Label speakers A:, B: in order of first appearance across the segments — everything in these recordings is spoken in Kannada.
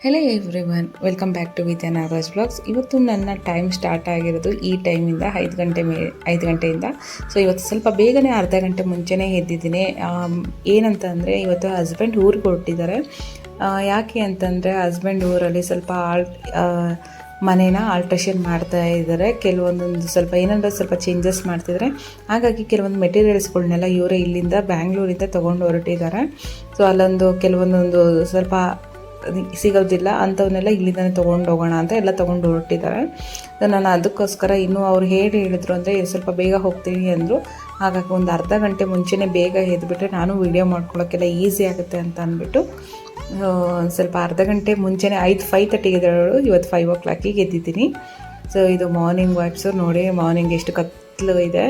A: Hello everyone welcome back to Vidya Nagaraj blogs ಇವತ್ತು ನನ್ನ ಟೈಮ್ ಸ್ಟಾರ್ಟ್ ಆಗಿರೋದು ಈ ಟೈಮಿಂದ ಐದು ಗಂಟೆ ಮೇ, ಐದು ಗಂಟೆಯಿಂದ. ಸೊ ಇವತ್ತು ಸ್ವಲ್ಪ ಬೇಗನೆ ಅರ್ಧ ಗಂಟೆ ಮುಂಚೆನೇ ಎದ್ದಿದ್ದೀನಿ. ಏನಂತ ಅಂದರೆ ಇವತ್ತು ಹಸ್ಬೆಂಡ್ ಊರಿಗೆ ಹೊರಟಿದ್ದಾರೆ. ಯಾಕೆ ಅಂತಂದರೆ ಹಸ್ಬೆಂಡ್ ಊರಲ್ಲಿ ಸ್ವಲ್ಪ ಆಲ್ ಮನೇನ ಆಲ್ಟ್ರೇಷನ್ ಮಾಡ್ತಾ ಇದ್ದಾರೆ. ಕೆಲವೊಂದೊಂದು ಸ್ವಲ್ಪ, ಏನಂದ್ರೆ ಸ್ವಲ್ಪ ಚೇಂಜಸ್ ಮಾಡ್ತಿದ್ದಾರೆ. ಹಾಗಾಗಿ ಕೆಲವೊಂದು ಮೆಟೀರಿಯಲ್ಸ್ಗಳನ್ನೆಲ್ಲ ಇವರೇ ಇಲ್ಲಿಂದ ಬ್ಯಾಂಗ್ಳೂರಿಂದ ತೊಗೊಂಡು ಹೊರಟಿದ್ದಾರೆ. ಸೊ ಅಲ್ಲೊಂದು, ಕೆಲವೊಂದೊಂದು ಸ್ವಲ್ಪ ಸಿಗೋದಿಲ್ಲ, ಅಂಥವನ್ನೆಲ್ಲ ಇಲ್ಲಿಂದನೇ ತೊಗೊಂಡು ಹೋಗೋಣ ಅಂತ ಎಲ್ಲ ತೊಗೊಂಡು ಹೊರಟಿದ್ದಾರೆ. ನಾನು ಅದಕ್ಕೋಸ್ಕರ ಇನ್ನೂ ಅವ್ರು ಹೇಳಿ ಹೇಳಿದ್ರು ಅಂದರೆ ಸ್ವಲ್ಪ ಬೇಗ ಹೋಗ್ತೀನಿ ಅಂದರು. ಹಾಗಾಗಿ ಒಂದು ಅರ್ಧ ಗಂಟೆ ಮುಂಚೆನೇ ಬೇಗ ಎದ್ಬಿಟ್ರೆ ನಾನು ವೀಡಿಯೋ ಮಾಡ್ಕೊಳ್ಳೋಕ್ಕೆಲ್ಲ ಈಸಿ ಆಗುತ್ತೆ ಅಂತ ಅಂದ್ಬಿಟ್ಟು ಸ್ವಲ್ಪ ಅರ್ಧ ಗಂಟೆ ಮುಂಚೆನೇ ಐದು ಫೈವ್ ತರ್ಟಿಗೆ ಇವತ್ತು ಫೈವ್ ಓ ಕ್ಲಾಕಿಗೆ ಎದ್ದಿದ್ದೀನಿ. ಸೊ ಇದು ಮಾರ್ನಿಂಗ್ ವಾಕ್ಸು ನೋಡಿ ಮಾರ್ನಿಂಗ್ ಎಷ್ಟು ಕತ್ಲು ಇದೆ.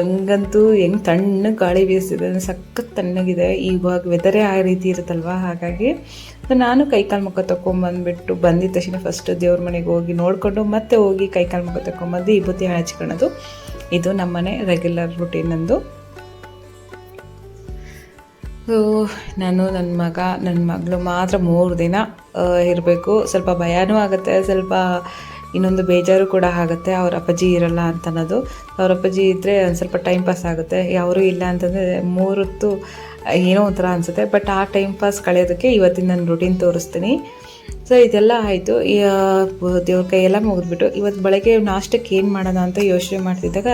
A: ಹಂಗಂತೂ ಹೆಂಗೆ ತಣ್ಣಗೆ ಗಾಳಿ ಬೀಸಿದೆ ಸಖತ್ ತಣ್ಣಗಿದೆ. ಇವಾಗ ವೆದರೇ ಆ ರೀತಿ ಇರುತ್ತಲ್ವ? ಹಾಗಾಗಿ ನಾನು ಕೈಕಾಲು ಮುಖ ತೊಗೊಂಬಂದ್ಬಿಟ್ಟು ಬಂದಿದ್ದ ತಕ್ಷಣ ಫಸ್ಟ್ ದೇವ್ರ ಮನೆಗೆ ಹೋಗಿ ನೋಡಿಕೊಂಡು ಮತ್ತೆ ಹೋಗಿ ಕೈಕಾಲು ಮುಖ ತೊಗೊಂಬಂದು ವಿಭೂತಿ ಹಚ್ಕೊಳ್ಳೋದು ಇದು ನಮ್ಮನೆ ರೆಗ್ಯುಲರ್ ರುಟೀನ್ ಅಂದು ಸೊ ನಾನು ನನ್ನ ಮಗ ನನ್ನ ಮಗಳು ಮಾತ್ರ ಮೂರು ದಿನ ಇರಬೇಕು. ಸ್ವಲ್ಪ ಭಯನೂ ಆಗುತ್ತೆ, ಸ್ವಲ್ಪ ಇನ್ನೊಂದು ಬೇಜಾರು ಕೂಡ ಆಗುತ್ತೆ, ಅವ್ರ ಅಪ್ಪಾಜಿ ಇರಲ್ಲ ಅಂತ ಅನ್ನೋದು ಅವ್ರ ಅಪ್ಪಾಜಿ ಇದ್ದರೆ ಒಂದು ಸ್ವಲ್ಪ ಟೈಮ್ ಪಾಸ್ ಆಗುತ್ತೆ. ಯಾರೂ ಇಲ್ಲ ಅಂತಂದರೆ ಮೂರೊತ್ತು ಏನೋ ಒಂಥರ ಅನಿಸುತ್ತೆ ಬಟ್ ಆ ಟೈಮ್ ಪಾಸ್ ಕಳೆಯೋದಕ್ಕೆ ಇವತ್ತಿನ ನಾನು ರುಟೀನ್ ತೋರಿಸ್ತೀನಿ. ಸೊ ಇದೆಲ್ಲ ಆಯಿತು. ದೇವ್ರ ಕೈಯೆಲ್ಲ ಮುಗಿದ್ಬಿಟ್ಟು ಇವತ್ತು ಬೆಳಗ್ಗೆ ನಾಷ್ಟಕ್ಕೆ ಏನು ಮಾಡೋಣ ಅಂತ ಯೋಚನೆ ಮಾಡ್ತಿದ್ದಾಗ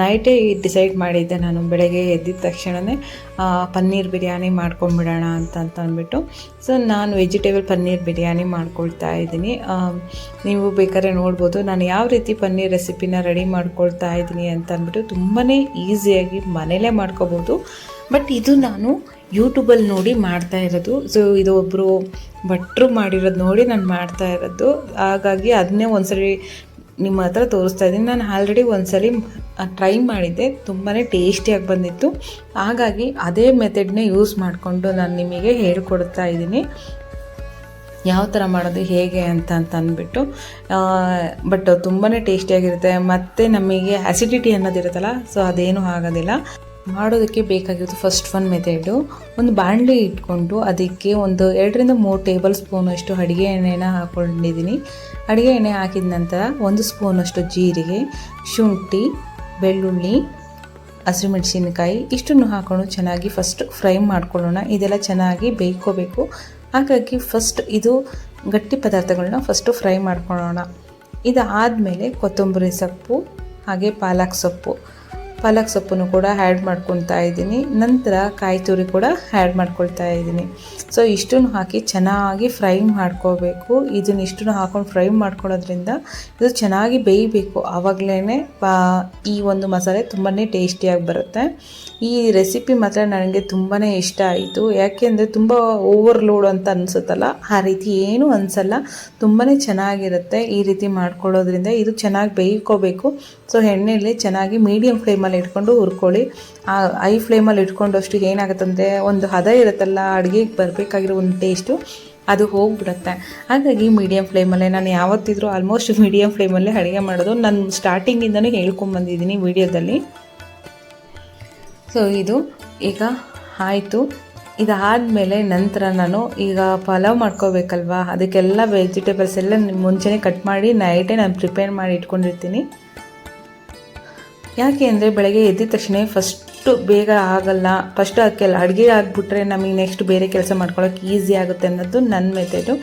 A: ನೈಟೇ ಡಿಸೈಡ್ ಮಾಡಿದ್ದೆ ನಾನು. ಬೆಳಗ್ಗೆ ಎದ್ದಿದ ತಕ್ಷಣವೇ ಪನ್ನೀರ್ ಬಿರಿಯಾನಿ ಮಾಡ್ಕೊಂಡ್ಬಿಡೋಣ ಅಂತ ಅಂತ ಅಂದ್ಬಿಟ್ಟು. ಸೊ ನಾನು ವೆಜಿಟೇಬಲ್ ಪನ್ನೀರ್ ಬಿರಿಯಾನಿ ಮಾಡ್ಕೊಳ್ತಾ ಇದ್ದೀನಿ. ನೀವು ಬೇಕಾದ್ರೆ ನೋಡ್ಬೋದು. ನಾನು ಯಾವ ರೀತಿ ಪನ್ನೀರ್ ರೆಸಿಪಿನ ರೆಡಿ ಮಾಡ್ಕೊಳ್ತಾ ಇದ್ದೀನಿ ಅಂತ ಅಂದ್ಬಿಟ್ಟು ತುಂಬಾ ಈಸಿಯಾಗಿ ಮನೇಲೇ ಮಾಡ್ಕೋಬೋದು. ಬಟ್ ಇದು ನಾನು ಯೂಟ್ಯೂಬಲ್ಲಿ ನೋಡಿ ಮಾಡ್ತಾ ಇರೋದು. ಸೊ ಇದು ಒಬ್ಬರು ಭಟ್ರು ಮಾಡಿರೋದು ನೋಡಿ ನಾನು ಮಾಡ್ತಾ ಇರೋದು. ಹಾಗಾಗಿ ಅದನ್ನೇ ಒಂದ್ಸರಿ ನಿಮ್ಮ ಹತ್ರ ತೋರಿಸ್ತಾ ಇದ್ದೀನಿ. ನಾನು ಆಲ್ರೆಡಿ ಒಂದ್ಸರಿ ಟ್ರೈ ಮಾಡಿದ್ದೆ. ತುಂಬಾ ಟೇಸ್ಟಿಯಾಗಿ ಬಂದಿತ್ತು. ಹಾಗಾಗಿ ಅದೇ ಮೆಥಡ್ನೇ ಯೂಸ್ ಮಾಡಿಕೊಂಡು ನಾನು ನಿಮಗೆ ಹೇಳ್ಕೊಡ್ತಾ ಇದ್ದೀನಿ. ಯಾವ ಥರ ಮಾಡೋದು, ಹೇಗೆ ಅಂತ ಅಂತ ಅಂದ್ಬಿಟ್ಟು. ಬಟ್ ತುಂಬಾ ಟೇಸ್ಟಿಯಾಗಿರುತ್ತೆ ಮತ್ತು ನಮಗೆ ಆ್ಯಸಿಡಿಟಿ ಅನ್ನೋದಿರುತ್ತಲ್ಲ ಸೊ ಅದೇನೂ ಆಗೋದಿಲ್ಲ. ಮಾಡೋದಕ್ಕೆ ಬೇಕಾಗಿರೋದು ಫಸ್ಟ್ ಒನ್ ಮೆಥೆಡು ಒಂದು ಬಾಣಲೆ ಇಟ್ಕೊಂಡು ಅದಕ್ಕೆ ಒಂದು ಎರಡರಿಂದ ಮೂರು ಟೇಬಲ್ ಸ್ಪೂನಷ್ಟು ಅಡುಗೆ ಎಣ್ಣೆನ ಹಾಕ್ಕೊಂಡಿದ್ದೀನಿ ಅಡುಗೆ ಎಣ್ಣೆ ಹಾಕಿದ ನಂತರ ಒಂದು ಸ್ಪೂನಷ್ಟು ಜೀರಿಗೆ, ಶುಂಠಿ, ಬೆಳ್ಳುಳ್ಳಿ ಹಸಿರುಮೆಣಸಿನಕಾಯಿ ಇಷ್ಟನ್ನು ಹಾಕೊಂಡು ಚೆನ್ನಾಗಿ ಫಸ್ಟ್ ಫ್ರೈ ಮಾಡ್ಕೊಳ್ಳೋಣ. ಇದೆಲ್ಲ ಚೆನ್ನಾಗಿ ಬೇಯ್ಕೋಬೇಕು. ಹಾಗಾಗಿ ಫಸ್ಟ್ ಇದು ಗಟ್ಟಿ ಪದಾರ್ಥಗಳನ್ನ ಫಸ್ಟು ಫ್ರೈ ಮಾಡ್ಕೊಳ್ಳೋಣ. ಇದಾದಮೇಲೆ ಕೊತ್ತಂಬರಿ ಸೊಪ್ಪು, ಹಾಗೆ ಪಾಲಕ್ ಸೊಪ್ಪು. ಪಾಲಕ್ ಸೊಪ್ಪನ್ನು ಕೂಡ ಆ್ಯಡ್ ಮಾಡ್ಕೊಳ್ತಾ ಇದ್ದೀನಿ. ನಂತರ ಕಾಯಿ ತುರಿ ಕೂಡ ಆ್ಯಡ್ ಮಾಡ್ಕೊಳ್ತಾ ಇದ್ದೀನಿ. ಸೊ ಇಷ್ಟನ್ನು ಹಾಕಿ ಚೆನ್ನಾಗಿ ಫ್ರೈ ಮಾಡ್ಕೋಬೇಕು ಇದನ್ನ ಇಷ್ಟನ್ನು ಹಾಕೊಂಡು ಫ್ರೈ ಮಾಡ್ಕೊಳ್ಳೋದ್ರಿಂದ ಇದು ಚೆನ್ನಾಗಿ ಬೇಯಬೇಕು. ಆವಾಗಲೇ ಈ ಒಂದು ಮಸಾಲೆ ತುಂಬಾ ಟೇಸ್ಟಿಯಾಗಿ ಬರುತ್ತೆ. ಈ ರೆಸಿಪಿ ಮಾತ್ರ ನನಗೆ ತುಂಬಾ ಇಷ್ಟ ಆಯಿತು. ಯಾಕೆಂದರೆ ತುಂಬ ಓವರ್ಲೋಡ್ ಅಂತ ಅನಿಸುತ್ತಲ್ಲ? ಆ ರೀತಿ ಏನೂ ಅನಿಸಲ್ಲ. ತುಂಬಾ ಚೆನ್ನಾಗಿರುತ್ತೆ ಈ ರೀತಿ ಮಾಡ್ಕೊಳ್ಳೋದ್ರಿಂದ. ಇದು ಚೆನ್ನಾಗಿ ಬೇಯ್ಕೋಬೇಕು ಸೊ ಎಣ್ಣೆಯಲ್ಲಿ ಚೆನ್ನಾಗಿ ಮೀಡಿಯಂ ಫ್ಲೇಮಲ್ಲಿ ಇಟ್ಕೊಂಡು ಹುರ್ಕೊಳ್ಳಿ. ಆ ಐ ಫ್ಲೇಮಲ್ಲಿ ಇಟ್ಕೊಂಡಷ್ಟು ಏನಾಗುತ್ತಂದರೆ ಒಂದು ಹದ ಇರುತ್ತಲ್ಲ ಅಡುಗೆಗೆ ಬರಬೇಕಾಗಿರೋ ಒಂದು ಟೇಸ್ಟು ಅದು ಹೋಗ್ಬಿಡುತ್ತೆ. ಹಾಗಾಗಿ ಮೀಡಿಯಂ ಫ್ಲೇಮಲ್ಲೇ ನಾನು ಯಾವತ್ತಿದ್ರೂ ಆಲ್ಮೋಸ್ಟ್ ಮೀಡಿಯಮ್ ಫ್ಲೇಮಲ್ಲೇ ಅಡುಗೆ ಮಾಡೋದು. ನಾನು ಸ್ಟಾರ್ಟಿಂಗಿಂದನೂ ಹೇಳ್ಕೊಂಬಂದಿದ್ದೀನಿ ವೀಡಿಯೋದಲ್ಲಿ. ಸೊ ಇದು ಈಗ ಆಯಿತು. ಇದಾದಮೇಲೆ ನಂತರ ನಾನು ಈಗ ಪಲಾವ್ ಮಾಡ್ಕೋಬೇಕಲ್ವಾ? ಅದಕ್ಕೆಲ್ಲ ವೆಜಿಟೇಬಲ್ಸ್ ಎಲ್ಲ ಮುಂಚೆನೇ ಕಟ್ ಮಾಡಿ ನೈಟೇ ನಾನು ಪ್ರಿಪೇರ್ ಮಾಡಿ ಇಟ್ಕೊಂಡಿರ್ತೀನಿ. ಯಾಕೆ ಅಂದರೆ ಬೆಳಗ್ಗೆ ಎದ್ದ ತಕ್ಷಣ ಫಸ್ಟು ಬೇಗ ಆಗಲ್ಲ ಫಸ್ಟ್ ಅದಕ್ಕೆಲ್ಲ ಅಡುಗೆ ಆಗಿಬಿಟ್ರೆ ನಮಗೆ ನೆಕ್ಸ್ಟ್ ಬೇರೆ ಕೆಲಸ ಮಾಡ್ಕೊಳ್ಳೋಕೆ ಈಸಿ ಆಗುತ್ತೆ ಅನ್ನೋದು ನನ್ನ ಮೆಥಡು